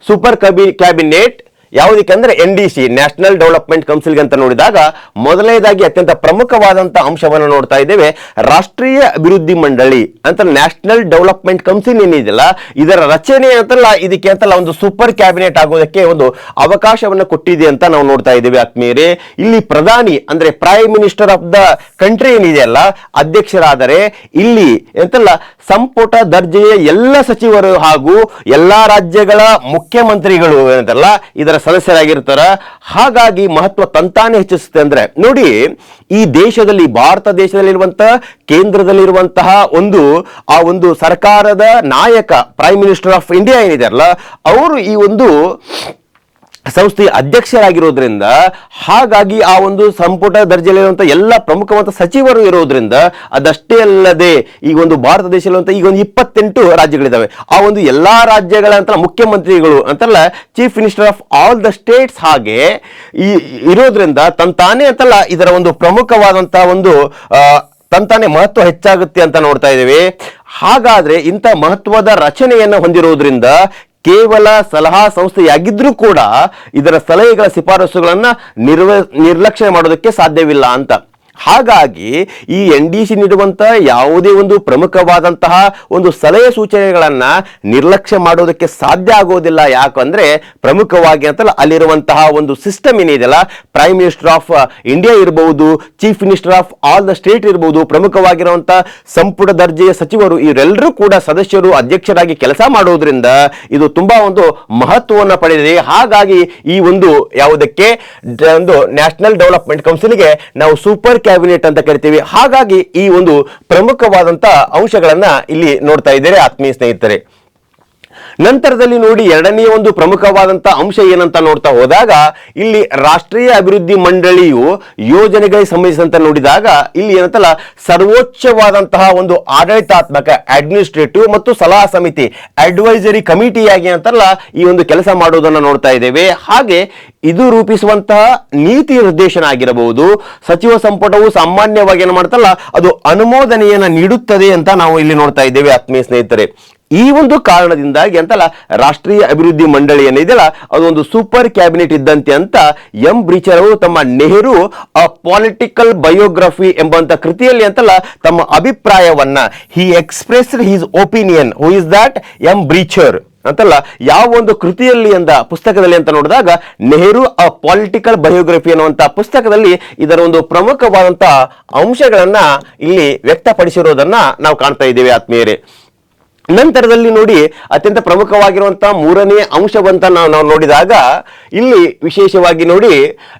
super Kabhi, cabinet ಯಾವುದಕ್ಕೆ ಅಂದ್ರೆ N D C, national development ಕೌನ್ಸಿಲ್ಗೆ ಅಂತ ನೋಡಿದಾಗ ಮೊದಲನೇದಾಗಿ ಅತ್ಯಂತ ಪ್ರಮುಖವಾದಂತಹ ಅಂಶವನ್ನು ನೋಡ್ತಾ ಇದ್ದೇವೆ. ರಾಷ್ಟ್ರೀಯ ಅಭಿವೃದ್ಧಿ ಮಂಡಳಿ ಅಂತ ನ್ಯಾಷನಲ್ ಡೆವಲಪ್ಮೆಂಟ್ ಕೌನ್ಸಿಲ್ ಏನಿದೆಯಲ್ಲ, ಇದರ ರಚನೆ ಅಂತಲ್ಲ, ಇದಕ್ಕೆ ಅಂತಲ್ಲ ಒಂದು ಸೂಪರ್ ಕ್ಯಾಬಿನೆಟ್ ಆಗೋದಕ್ಕೆ ಒಂದು ಅವಕಾಶವನ್ನು ಕೊಟ್ಟಿದೆ ಅಂತ ನಾವು ನೋಡ್ತಾ ಇದ್ದೇವೆ ಆತ್ಮೀಯರೇ. ಇಲ್ಲಿ ಪ್ರಧಾನಿ ಅಂದ್ರೆ prime minister of the country ಏನಿದೆಯಲ್ಲ ಅಧ್ಯಕ್ಷರಾದರೆ ಇಲ್ಲಿ ಎಂತಲ್ಲ, ಸಂಪುಟ ದರ್ಜೆಯ ಎಲ್ಲ ಸಚಿವರು ಹಾಗೂ ಎಲ್ಲಾ ರಾಜ್ಯಗಳ ಮುಖ್ಯಮಂತ್ರಿಗಳು ಏನಂತಲ್ಲ ಇದರ ಸದಸ್ಯರಾಗಿರ್ತಾರ. ಹಾಗಾಗಿ ಮಹತ್ವ ತಂತಾನೆ ಹೆಚ್ಚಿಸುತ್ತೆ ಅಂದ್ರೆ, ನೋಡಿ, ಈ ದೇಶದಲ್ಲಿ, ಭಾರತ ದೇಶದಲ್ಲಿರುವಂತಹ ಕೇಂದ್ರದಲ್ಲಿರುವಂತಹ ಒಂದು, ಆ ಒಂದು ಸರ್ಕಾರದ ನಾಯಕ ಪ್ರೈಮ್ ಮಿನಿಸ್ಟರ್ ಆಫ್ ಇಂಡಿಯಾ ಏನಿದಾರಲ್ಲ ಅವರು ಈ ಒಂದು ಸಂಸ್ಥೆಯ ಅಧ್ಯಕ್ಷರಾಗಿರೋದ್ರಿಂದ, ಹಾಗಾಗಿ ಆ ಒಂದು ಸಂಪುಟ ದರ್ಜೆಯಲ್ಲಿರುವಂಥ ಎಲ್ಲ ಪ್ರಮುಖವಾದ ಸಚಿವರು ಇರೋದ್ರಿಂದ ಅದಷ್ಟೇ ಅಲ್ಲದೆ ಈ ಒಂದು ಭಾರತ ದೇಶದಲ್ಲಿರುವಂಥ ಈಗ ಒಂದು ಇಪ್ಪತ್ತೆಂಟು ರಾಜ್ಯಗಳಿದ್ದಾವೆ ಆ ಒಂದು ಎಲ್ಲಾ ರಾಜ್ಯಗಳ ಅಂತ ಮುಖ್ಯಮಂತ್ರಿಗಳು ಅಂತಲ್ಲ chief minister of all the states ಹಾಗೆ ಈ ಇರೋದ್ರಿಂದ ತಂತಾನೇ ಅಂತಲ್ಲ ಇದರ ಒಂದು ಪ್ರಮುಖವಾದಂತಹ ಒಂದು ತಂತಾನೆ ಮಹತ್ವ ಹೆಚ್ಚಾಗುತ್ತೆ ಅಂತ ನೋಡ್ತಾ ಇದ್ದೇವೆ. ಹಾಗಾದ್ರೆ ಇಂಥ ಮಹತ್ವದ ರಚನೆಯನ್ನು ಹೊಂದಿರುವುದರಿಂದ ಕೇವಲ ಸಲಹಾ ಸಂಸ್ಥೆಯಾಗಿದ್ರೂ ಕೂಡ ಇದರ ಸಲಹೆಗಳ ಶಿಫಾರಸುಗಳನ್ನು ನಿರ್ವ ನಿರ್ಲಕ್ಷ್ಯ ಮಾಡೋದಕ್ಕೆ ಸಾಧ್ಯವಿಲ್ಲ ಅಂತ. ಹಾಗಾಗಿ ಈ ಎನ್ ಡಿ ಸಿ ನೀಡುವಂತಹ ಯಾವುದೇ ಒಂದು ಪ್ರಮುಖವಾದಂತಹ ಒಂದು ಸಲಹೆ ಸೂಚನೆಗಳನ್ನ ನಿರ್ಲಕ್ಷ್ಯ ಮಾಡೋದಕ್ಕೆ ಸಾಧ್ಯ ಆಗೋದಿಲ್ಲ. ಯಾಕಂದ್ರೆ ಪ್ರಮುಖವಾಗಿ ಅಂತಲ್ಲ ಅಲ್ಲಿರುವಂತಹ ಒಂದು ಸಿಸ್ಟಮ್ ಏನಿದೆಯಲ್ಲ ಪ್ರೈಮ್ ಮಿನಿಸ್ಟರ್ ಆಫ್ ಇಂಡಿಯಾ ಇರಬಹುದು chief minister of all the state ಇರಬಹುದು ಪ್ರಮುಖವಾಗಿರುವಂತಹ ಸಂಪುಟ ದರ್ಜೆಯ ಸಚಿವರು ಇವರೆಲ್ಲರೂ ಕೂಡ ಸದಸ್ಯರು, ಅಧ್ಯಕ್ಷರಾಗಿ ಕೆಲಸ ಮಾಡೋದ್ರಿಂದ ಇದು ತುಂಬಾ ಒಂದು ಮಹತ್ವವನ್ನು ಪಡೆದಿದೆ. ಹಾಗಾಗಿ ಈ ಒಂದು ಯಾವುದಕ್ಕೆ, ಒಂದು ನ್ಯಾಷನಲ್ ಡೆವಲಪ್ಮೆಂಟ್ ಕೌನ್ಸಿಲ್ಗೆ ನಾವು ಸೂಪರ್ ಕ್ಯಾಬಿನೆಟ್ ಅಂತ ಕರಿತೀವಿ. ಹಾಗಾಗಿ ಈ ಒಂದು ಪ್ರಮುಖವಾದಂತ ಅಂಶಗಳನ್ನ ಇಲ್ಲಿ ನೋಡ್ತಾ ಇದ್ದೇವೆ ಆತ್ಮೀಯ ಸ್ನೇಹಿತರೆ. ನಂತರದಲ್ಲಿ ನೋಡಿ ಎರಡನೆಯ ಒಂದು ಪ್ರಮುಖವಾದಂಥ ಅಂಶ ಏನಂತ ನೋಡ್ತಾ ಹೋದಾಗ, ಇಲ್ಲಿ ರಾಷ್ಟ್ರೀಯ ಅಭಿವೃದ್ಧಿ ಮಂಡಳಿಯು ಯೋಜನೆಗಳಿಗೆ ಸಂಬಂಧಿಸಿದಂತೆ ನೋಡಿದಾಗ, ಇಲ್ಲಿ ಏನಂತಲ್ಲ, ಸರ್ವೋಚ್ಚವಾದಂತಹ ಒಂದು ಆಡಳಿತಾತ್ಮಕ ಅಡ್ಮಿನಿಸ್ಟ್ರೇಟಿವ್ ಮತ್ತು ಸಲಹಾ ಸಮಿತಿ ಅಡ್ವೈಸರಿ ಕಮಿಟಿಯಾಗಿ ಅಂತಲ್ಲ ಈ ಒಂದು ಕೆಲಸ ಮಾಡುವುದನ್ನು ನೋಡ್ತಾ ಇದ್ದೇವೆ. ಹಾಗೆ ಇದು ರೂಪಿಸುವಂತಹ ನೀತಿ ನಿರ್ದೇಶನ ಆಗಿರಬಹುದು. ಸಚಿವ ಸಂಪುಟವು ಸಾಮಾನ್ಯವಾಗಿ ಏನು ಮಾಡ್ತಲ್ಲ, ಅದು ಅನುಮೋದನೆಯನ್ನು ನೀಡುತ್ತದೆ ಅಂತ ನಾವು ಇಲ್ಲಿ ನೋಡ್ತಾ ಇದ್ದೇವೆ, ಆತ್ಮೀಯ ಸ್ನೇಹಿತರೆ. ಈ ಒಂದು ಕಾರಣದಿಂದಾಗಿ ಅಂತಲ್ಲ ರಾಷ್ಟ್ರೀಯ ಅಭಿವೃದ್ಧಿ ಮಂಡಳಿ ಏನಿದೆಯಲ್ಲ, ಅದೊಂದು ಸೂಪರ್ ಕ್ಯಾಬಿನೆಟ್ ಇದ್ದಂತೆ ಅಂತ ಎಂ ಬ್ರೀಚರ್ ಅವರು ತಮ್ಮ ನೆಹರು ಅ ಪಾಲಿಟಿಕಲ್ ಬಯೋಗ್ರಫಿ ಎಂಬಂತ ಕೃತಿಯಲ್ಲಿ ಅಂತಲ್ಲ ತಮ್ಮ ಅಭಿಪ್ರಾಯವನ್ನ he expressed his opinion who is that M Brecher. ಅಂತಲ್ಲ ಯಾವ ಒಂದು ಕೃತಿಯಲ್ಲಿ ಅಂತ ಪುಸ್ತಕದಲ್ಲಿ ಅಂತ ನೋಡಿದಾಗ, ನೆಹರು ಅ ಪಾಲಿಟಿಕಲ್ ಬಯೋಗ್ರಫಿ ಅನ್ನುವಂಥ ಪುಸ್ತಕದಲ್ಲಿ ಇದರ ಒಂದು ಪ್ರಮುಖವಾದಂಥ ಅಂಶಗಳನ್ನು ಇಲ್ಲಿ ವ್ಯಕ್ತಪಡಿಸಿರೋದನ್ನ ನಾವು ಕಾಣ್ತಾ ಇದ್ದೇವೆ ಆತ್ಮೀಯರೇ. ನಂತರದಲ್ಲಿ ನೋಡಿ ಅತ್ಯಂತ ಪ್ರಮುಖವಾಗಿರುವಂತಹ ಮೂರನೇ ಅಂಶವಂತ ನಾವು ನಾವು ನೋಡಿದಾಗ ಇಲ್ಲಿ ವಿಶೇಷವಾಗಿ ನೋಡಿ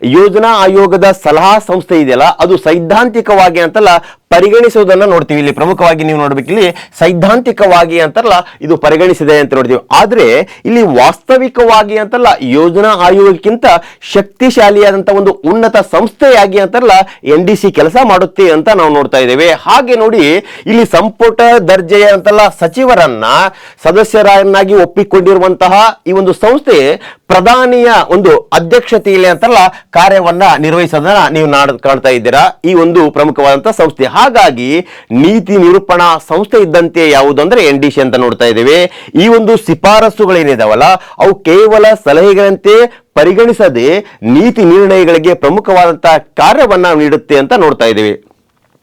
ಯೋಜನಾ ಆಯೋಗದ ಸಲಹಾ ಸಂಸ್ಥೆ ಇದೆಯಲ್ಲ, ಅದು ಸೈದ್ಧಾಂತಿಕವಾಗಿ ಅಂತಲ್ಲ ಪರಿಗಣಿಸುವುದನ್ನ ನೋಡ್ತೀವಿ. ಇಲ್ಲಿ ಪ್ರಮುಖವಾಗಿ ನೀವು ನೋಡ್ಬೇಕು, ಇಲ್ಲಿ ಸೈದ್ಧಾಂತಿಕವಾಗಿ ಅಂತಲ್ಲ ಇದು ಪರಿಗಣಿಸಿದೆ ಅಂತ ನೋಡ್ತೀವಿ. ಆದರೆ ಇಲ್ಲಿ ವಾಸ್ತವಿಕವಾಗಿ ಅಂತಲ್ಲ ಯೋಜನಾ ಆಯೋಗಕ್ಕಿಂತ ಶಕ್ತಿಶಾಲಿಯಾದಂಥ ಒಂದು ಉನ್ನತ ಸಂಸ್ಥೆಯಾಗಿ ಅಂತಲ್ಲ ಎನ್ ಡಿ ಸಿ ಕೆಲಸ ಮಾಡುತ್ತೆ ಅಂತ ನಾವು ನೋಡ್ತಾ ಇದ್ದೇವೆ. ಹಾಗೆ ನೋಡಿ, ಇಲ್ಲಿ ಸಂಪುಟ ದರ್ಜೆಯ ಅಂತಲ್ಲ ಸಚಿವರನ್ನ, ಸದಸ್ಯರನ್ನಾಗಿ ಒಪ್ಪಿಕೊಂಡಿರುವಂತಹ ಈ ಒಂದು ಸಂಸ್ಥೆ ಪ್ರಧಾನಿಯ ಒಂದು ಅಧ್ಯಕ್ಷತೆಯಲ್ಲಿ ಅಂತಲ್ಲ ಕಾರ್ಯವನ್ನ ನಿರ್ವಹಿಸೋದನ್ನ ನೀವು ಕಾಣ್ತಾ ಇದ್ದೀರಾ. ಈ ಒಂದು ಪ್ರಮುಖವಾದಂತಹ ಸಂಸ್ಥೆ. ಹಾಗಾಗಿ ನೀತಿ ನಿರೂಪಣಾ ಸಂಸ್ಥೆ ಇದ್ದಂತೆ ಯಾವುದು ಅಂದ್ರೆ ಎನ್ ಡಿ ಸಿ ಅಂತ ನೋಡ್ತಾ ಇದ್ದೇವೆ. ಈ ಒಂದು ಶಿಫಾರಸುಗಳೇನಿದಾವಲ್ಲ, ಅವು ಕೇವಲ ಸಲಹೆಗಳಂತೆ ಪರಿಗಣಿಸದೆ ನೀತಿ ನಿರ್ಣಯಗಳಿಗೆ ಪ್ರಮುಖವಾದಂತಹ ಕಾರ್ಯವನ್ನ ನೀಡುತ್ತೆ ಅಂತ ನೋಡ್ತಾ ಇದ್ದೇವೆ.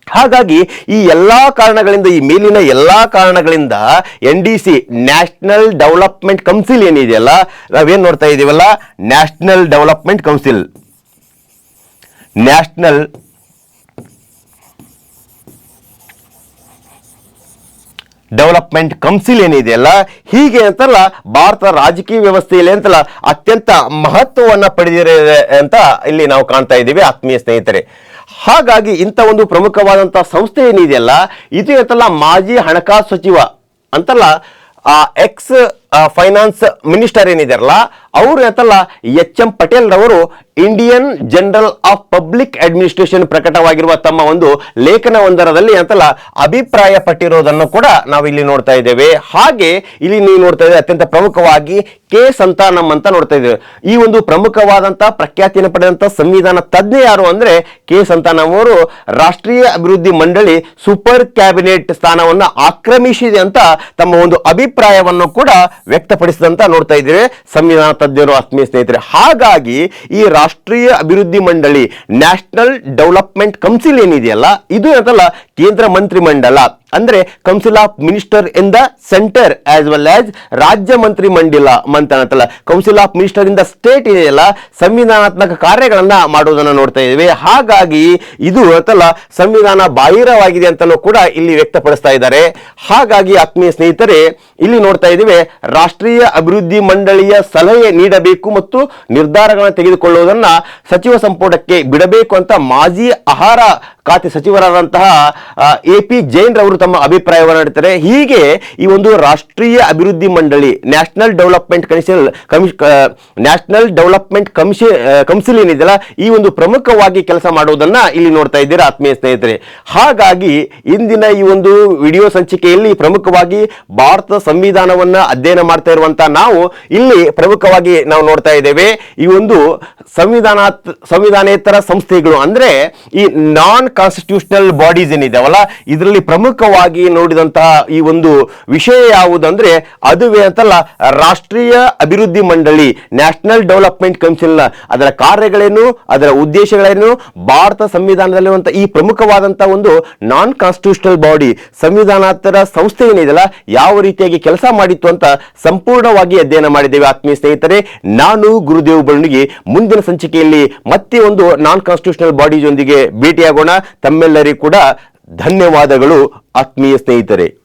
ಹಾಗಾಗಿ ಈ ಎಲ್ಲಾ ಕಾರಣಗಳಿಂದ, ಈ ಮೇಲಿನ ಎಲ್ಲಾ ಕಾರಣಗಳಿಂದ N D C national development council ಏನಿದೆಯಲ್ಲ, ನಾವೇನ್ ನೋಡ್ತಾ ಇದ್ದೀವಲ್ಲ, national development council. National development council ಏನಿದೆಯಲ್ಲ, ಹೀಗೆ ಅಂತಲ್ಲ ಭಾರತ ರಾಜಕೀಯ ವ್ಯವಸ್ಥೆಯಲ್ಲಿ ಅಂತಲ್ಲ ಅತ್ಯಂತ ಮಹತ್ವವನ್ನು ಪಡೆದಿದೆ ಅಂತ ಇಲ್ಲಿ ನಾವು ಕಾಣ್ತಾ ಇದ್ದೀವಿ, ಆತ್ಮೀಯ ಸ್ನೇಹಿತರೆ. ಹಾಗಾಗಿ ಇಂಥ ಒಂದು ಪ್ರಮುಖವಾದಂಥ ಸಂಸ್ಥೆ ಏನಿದೆಯಲ್ಲ, ಇದು ಅಂತಲ್ಲ ಮಾಜಿ ಹಣಕಾಸು ಸಚಿವ ಅಂತಲ್ಲ ಎಕ್ಸ್ ಫೈನಾನ್ಸ್ ಮಿನಿಸ್ಟರ್ ಏನಿದಾರಲ್ಲ ಅವರು ಅಂತಲ್ಲ ಎಚ್ ಎಂ ಪಟೇಲ್ ರವರು Indian journal of public administration ಪ್ರಕಟವಾಗಿರುವ ತಮ್ಮ ಒಂದು ಲೇಖನ ಒಂದರದಲ್ಲಿ ಅಂತಲ್ಲ ಅಭಿಪ್ರಾಯ ಪಟ್ಟಿರೋದನ್ನು ಕೂಡ ನಾವು ಇಲ್ಲಿ ನೋಡ್ತಾ ಇದ್ದೇವೆ. ಹಾಗೆ ಇಲ್ಲಿ ನೀವು ನೋಡ್ತಾ ಇದ್ದೇವೆ ಅತ್ಯಂತ ಪ್ರಮುಖವಾಗಿ ಕೆ ಸಂತಾನಮ್ ಅಂತ ನೋಡ್ತಾ ಇದ್ದೇವೆ ಈ ಒಂದು ಪ್ರಮುಖವಾದಂತಹ ಪ್ರಖ್ಯಾತಿಯನ್ನು ಪಡೆದಂತಹ ಸಂವಿಧಾನ ತಜ್ಞ ಯಾರು ಅಂದ್ರೆ ಕೆ ಸಂತಾನಂ ಅವರು ರಾಷ್ಟ್ರೀಯ ಅಭಿವೃದ್ಧಿ ಮಂಡಳಿ ಸೂಪರ್ ಕ್ಯಾಬಿನೆಟ್ ಸ್ಥಾನವನ್ನು ಆಕ್ರಮಿಸಿದೆ ಅಂತ ತಮ್ಮ ಒಂದು ಅಭಿಪ್ರಾಯವನ್ನು ಕೂಡ ವ್ಯಕ್ತಪಡಿಸಿದಂತ ನೋಡ್ತಾ ಇದ್ದೇವೆ ಸಂವಿಧಾನ ತಜ್ಞರು ಆತ್ಮೀಯ ಸ್ನೇಹಿತರೆ, ಹಾಗಾಗಿ ಈ ರಾಷ್ಟ್ರೀಯ ಅಭಿವೃದ್ಧಿ ಮಂಡಳಿ ನ್ಯಾಷನಲ್ ಡೆವಲಪ್ಮೆಂಟ್ ಕೌನ್ಸಿಲ್ ಏನಿದೆಯಲ್ಲ, ಇದು ಏನಂತಲ್ಲ, ಕೇಂದ್ರ ಮಂತ್ರಿ ಮಂಡಲ. ಅಂದ್ರೆ council of minister in the centre as well as ರಾಜ್ಯ ಮಂತ್ರಿ ಮಂಡಿಲ ಅಂತ ಅಂತಲ್ಲ. Council of minister in the state ಇದೆಯಲ್ಲ ಸಂವಿಧಾನಾತ್ಮಕ ಕಾರ್ಯಗಳನ್ನ ಮಾಡೋದನ್ನ ನೋಡ್ತಾ ಇದ್ದೇವೆ. ಹಾಗಾಗಿ ಇದು ಅಂತಲ್ಲ ಸಂವಿಧಾನ ಬಾಹಿರವಾಗಿದೆ ಅಂತಲೂ ಕೂಡ ಇಲ್ಲಿ ವ್ಯಕ್ತಪಡಿಸ್ತಾ ಇದ್ದಾರೆ. ಹಾಗಾಗಿ ಆತ್ಮೀಯ ಸ್ನೇಹಿತರೆ, ಇಲ್ಲಿ ನೋಡ್ತಾ ಇದ್ದೇವೆ, ರಾಷ್ಟ್ರೀಯ ಅಭಿವೃದ್ಧಿ ಮಂಡಳಿಯ ಸಲಹೆ ನೀಡಬೇಕು ಮತ್ತು ನಿರ್ಧಾರಗಳನ್ನು ತೆಗೆದುಕೊಳ್ಳುವುದನ್ನ ಸಚಿವ ಸಂಪುಟಕ್ಕೆ ಬಿಡಬೇಕು ಅಂತ ಮಾಜಿ ಆಹಾರ ಖಾತೆ ಸಚಿವರಾದಂತಹ ಎ ಪಿ ಜೈನ್ ರವರು ತಮ್ಮ ಅಭಿಪ್ರಾಯವನ್ನು ನೀಡುತ್ತಾರೆ ಹೀಗೆ ಈ ಒಂದು ರಾಷ್ಟ್ರೀಯ ಅಭಿವೃದ್ಧಿ ಮಂಡಳಿ, national development commission national development ಕಮಿಷ council ಏನಿದೆಯಲ್ಲ, ಈ ಒಂದು ಪ್ರಮುಖವಾಗಿ ಕೆಲಸ ಮಾಡುವುದನ್ನ ಇಲ್ಲಿ ನೋಡ್ತಾ ಇದ್ದೀರಾ ಆತ್ಮೀಯ ಸ್ನೇಹಿತರೆ. ಹಾಗಾಗಿ ಇಂದಿನ ಈ ಒಂದು ವಿಡಿಯೋ ಸಂಚಿಕೆಯಲ್ಲಿ ಪ್ರಮುಖವಾಗಿ ಭಾರತ ಸಂವಿಧಾನವನ್ನ ಅಧ್ಯಯನ ಮಾಡ್ತಾ ಇರುವಂತಹ ನಾವು ಇಲ್ಲಿ ಪ್ರಮುಖವಾಗಿ ನಾವು ನೋಡ್ತಾ ಇದ್ದೇವೆ. ಈ ಒಂದು ಸಂವಿಧಾನ ಸಂವಿಧಾನೇತರ ಸಂಸ್ಥೆಗಳು ಅಂದ್ರೆ ಈ ನಾನ್ ಕಾನ್ಸ್ಟಿಟ್ಯೂಷನಲ್ ಬಾಡೀಸ್ ಏನಿದಾವಲ್ಲ ಇದರಲ್ಲಿ ಪ್ರಮುಖವಾಗಿ ನೋಡಿದಂತಹ ಈ ಒಂದು ವಿಷಯ ಯಾವುದಂದ್ರೆ, ಅದುವೇ ಅಂತಲ್ಲ, ರಾಷ್ಟ್ರೀಯ ಅಭಿವೃದ್ಧಿ ಮಂಡಳಿ ನ್ಯಾಷನಲ್ ಡೆವಲಪ್ಮೆಂಟ್ ಕೌನ್ಸಿಲ್ ಅದರ ಕಾರ್ಯಗಳೇನು, ಅದರ ಉದ್ದೇಶಗಳೇನು, ಭಾರತ ಸಂವಿಧಾನದಲ್ಲಿರುವಂತಹ ಈ ಪ್ರಮುಖವಾದಂತಹ ಒಂದು ನಾನ್ ಕಾನ್ಸ್ಟಿಟ್ಯೂಷನಲ್ ಬಾಡಿ ಸಂವಿಧಾನಾತ್ತರ ಸಂಸ್ಥೆ ಏನಿದೆಯಲ್ಲ, ಯಾವ ರೀತಿಯಾಗಿ ಕೆಲಸ ಮಾಡಿತ್ತು ಅಂತ ಸಂಪೂರ್ಣವಾಗಿ ಅಧ್ಯಯನ ಮಾಡಿದ್ದೇವೆ ಆತ್ಮೀಯ ಸ್ನೇಹಿತರೆ. ನಾನು ಗುರುದೇವ್ ಬಳ್ಳಿಗೆ, ಮುಂದಿನ ಸಂಚಿಕೆಯಲ್ಲಿ ಮತ್ತೆ ಒಂದು ನಾನ್ ಕಾನ್ಸ್ಟಿಟ್ಯೂಷನಲ್ ಬಾಡೀಸ್ ಜೊಂದಿಗೆ ಭೇಟಿಯಾಗೋಣ. ತಮ್ಮೆಲ್ಲರಿಗೂ ಕೂಡ ಧನ್ಯವಾದಗಳು ಆತ್ಮೀಯ ಸ್ನೇಹಿತರೆ.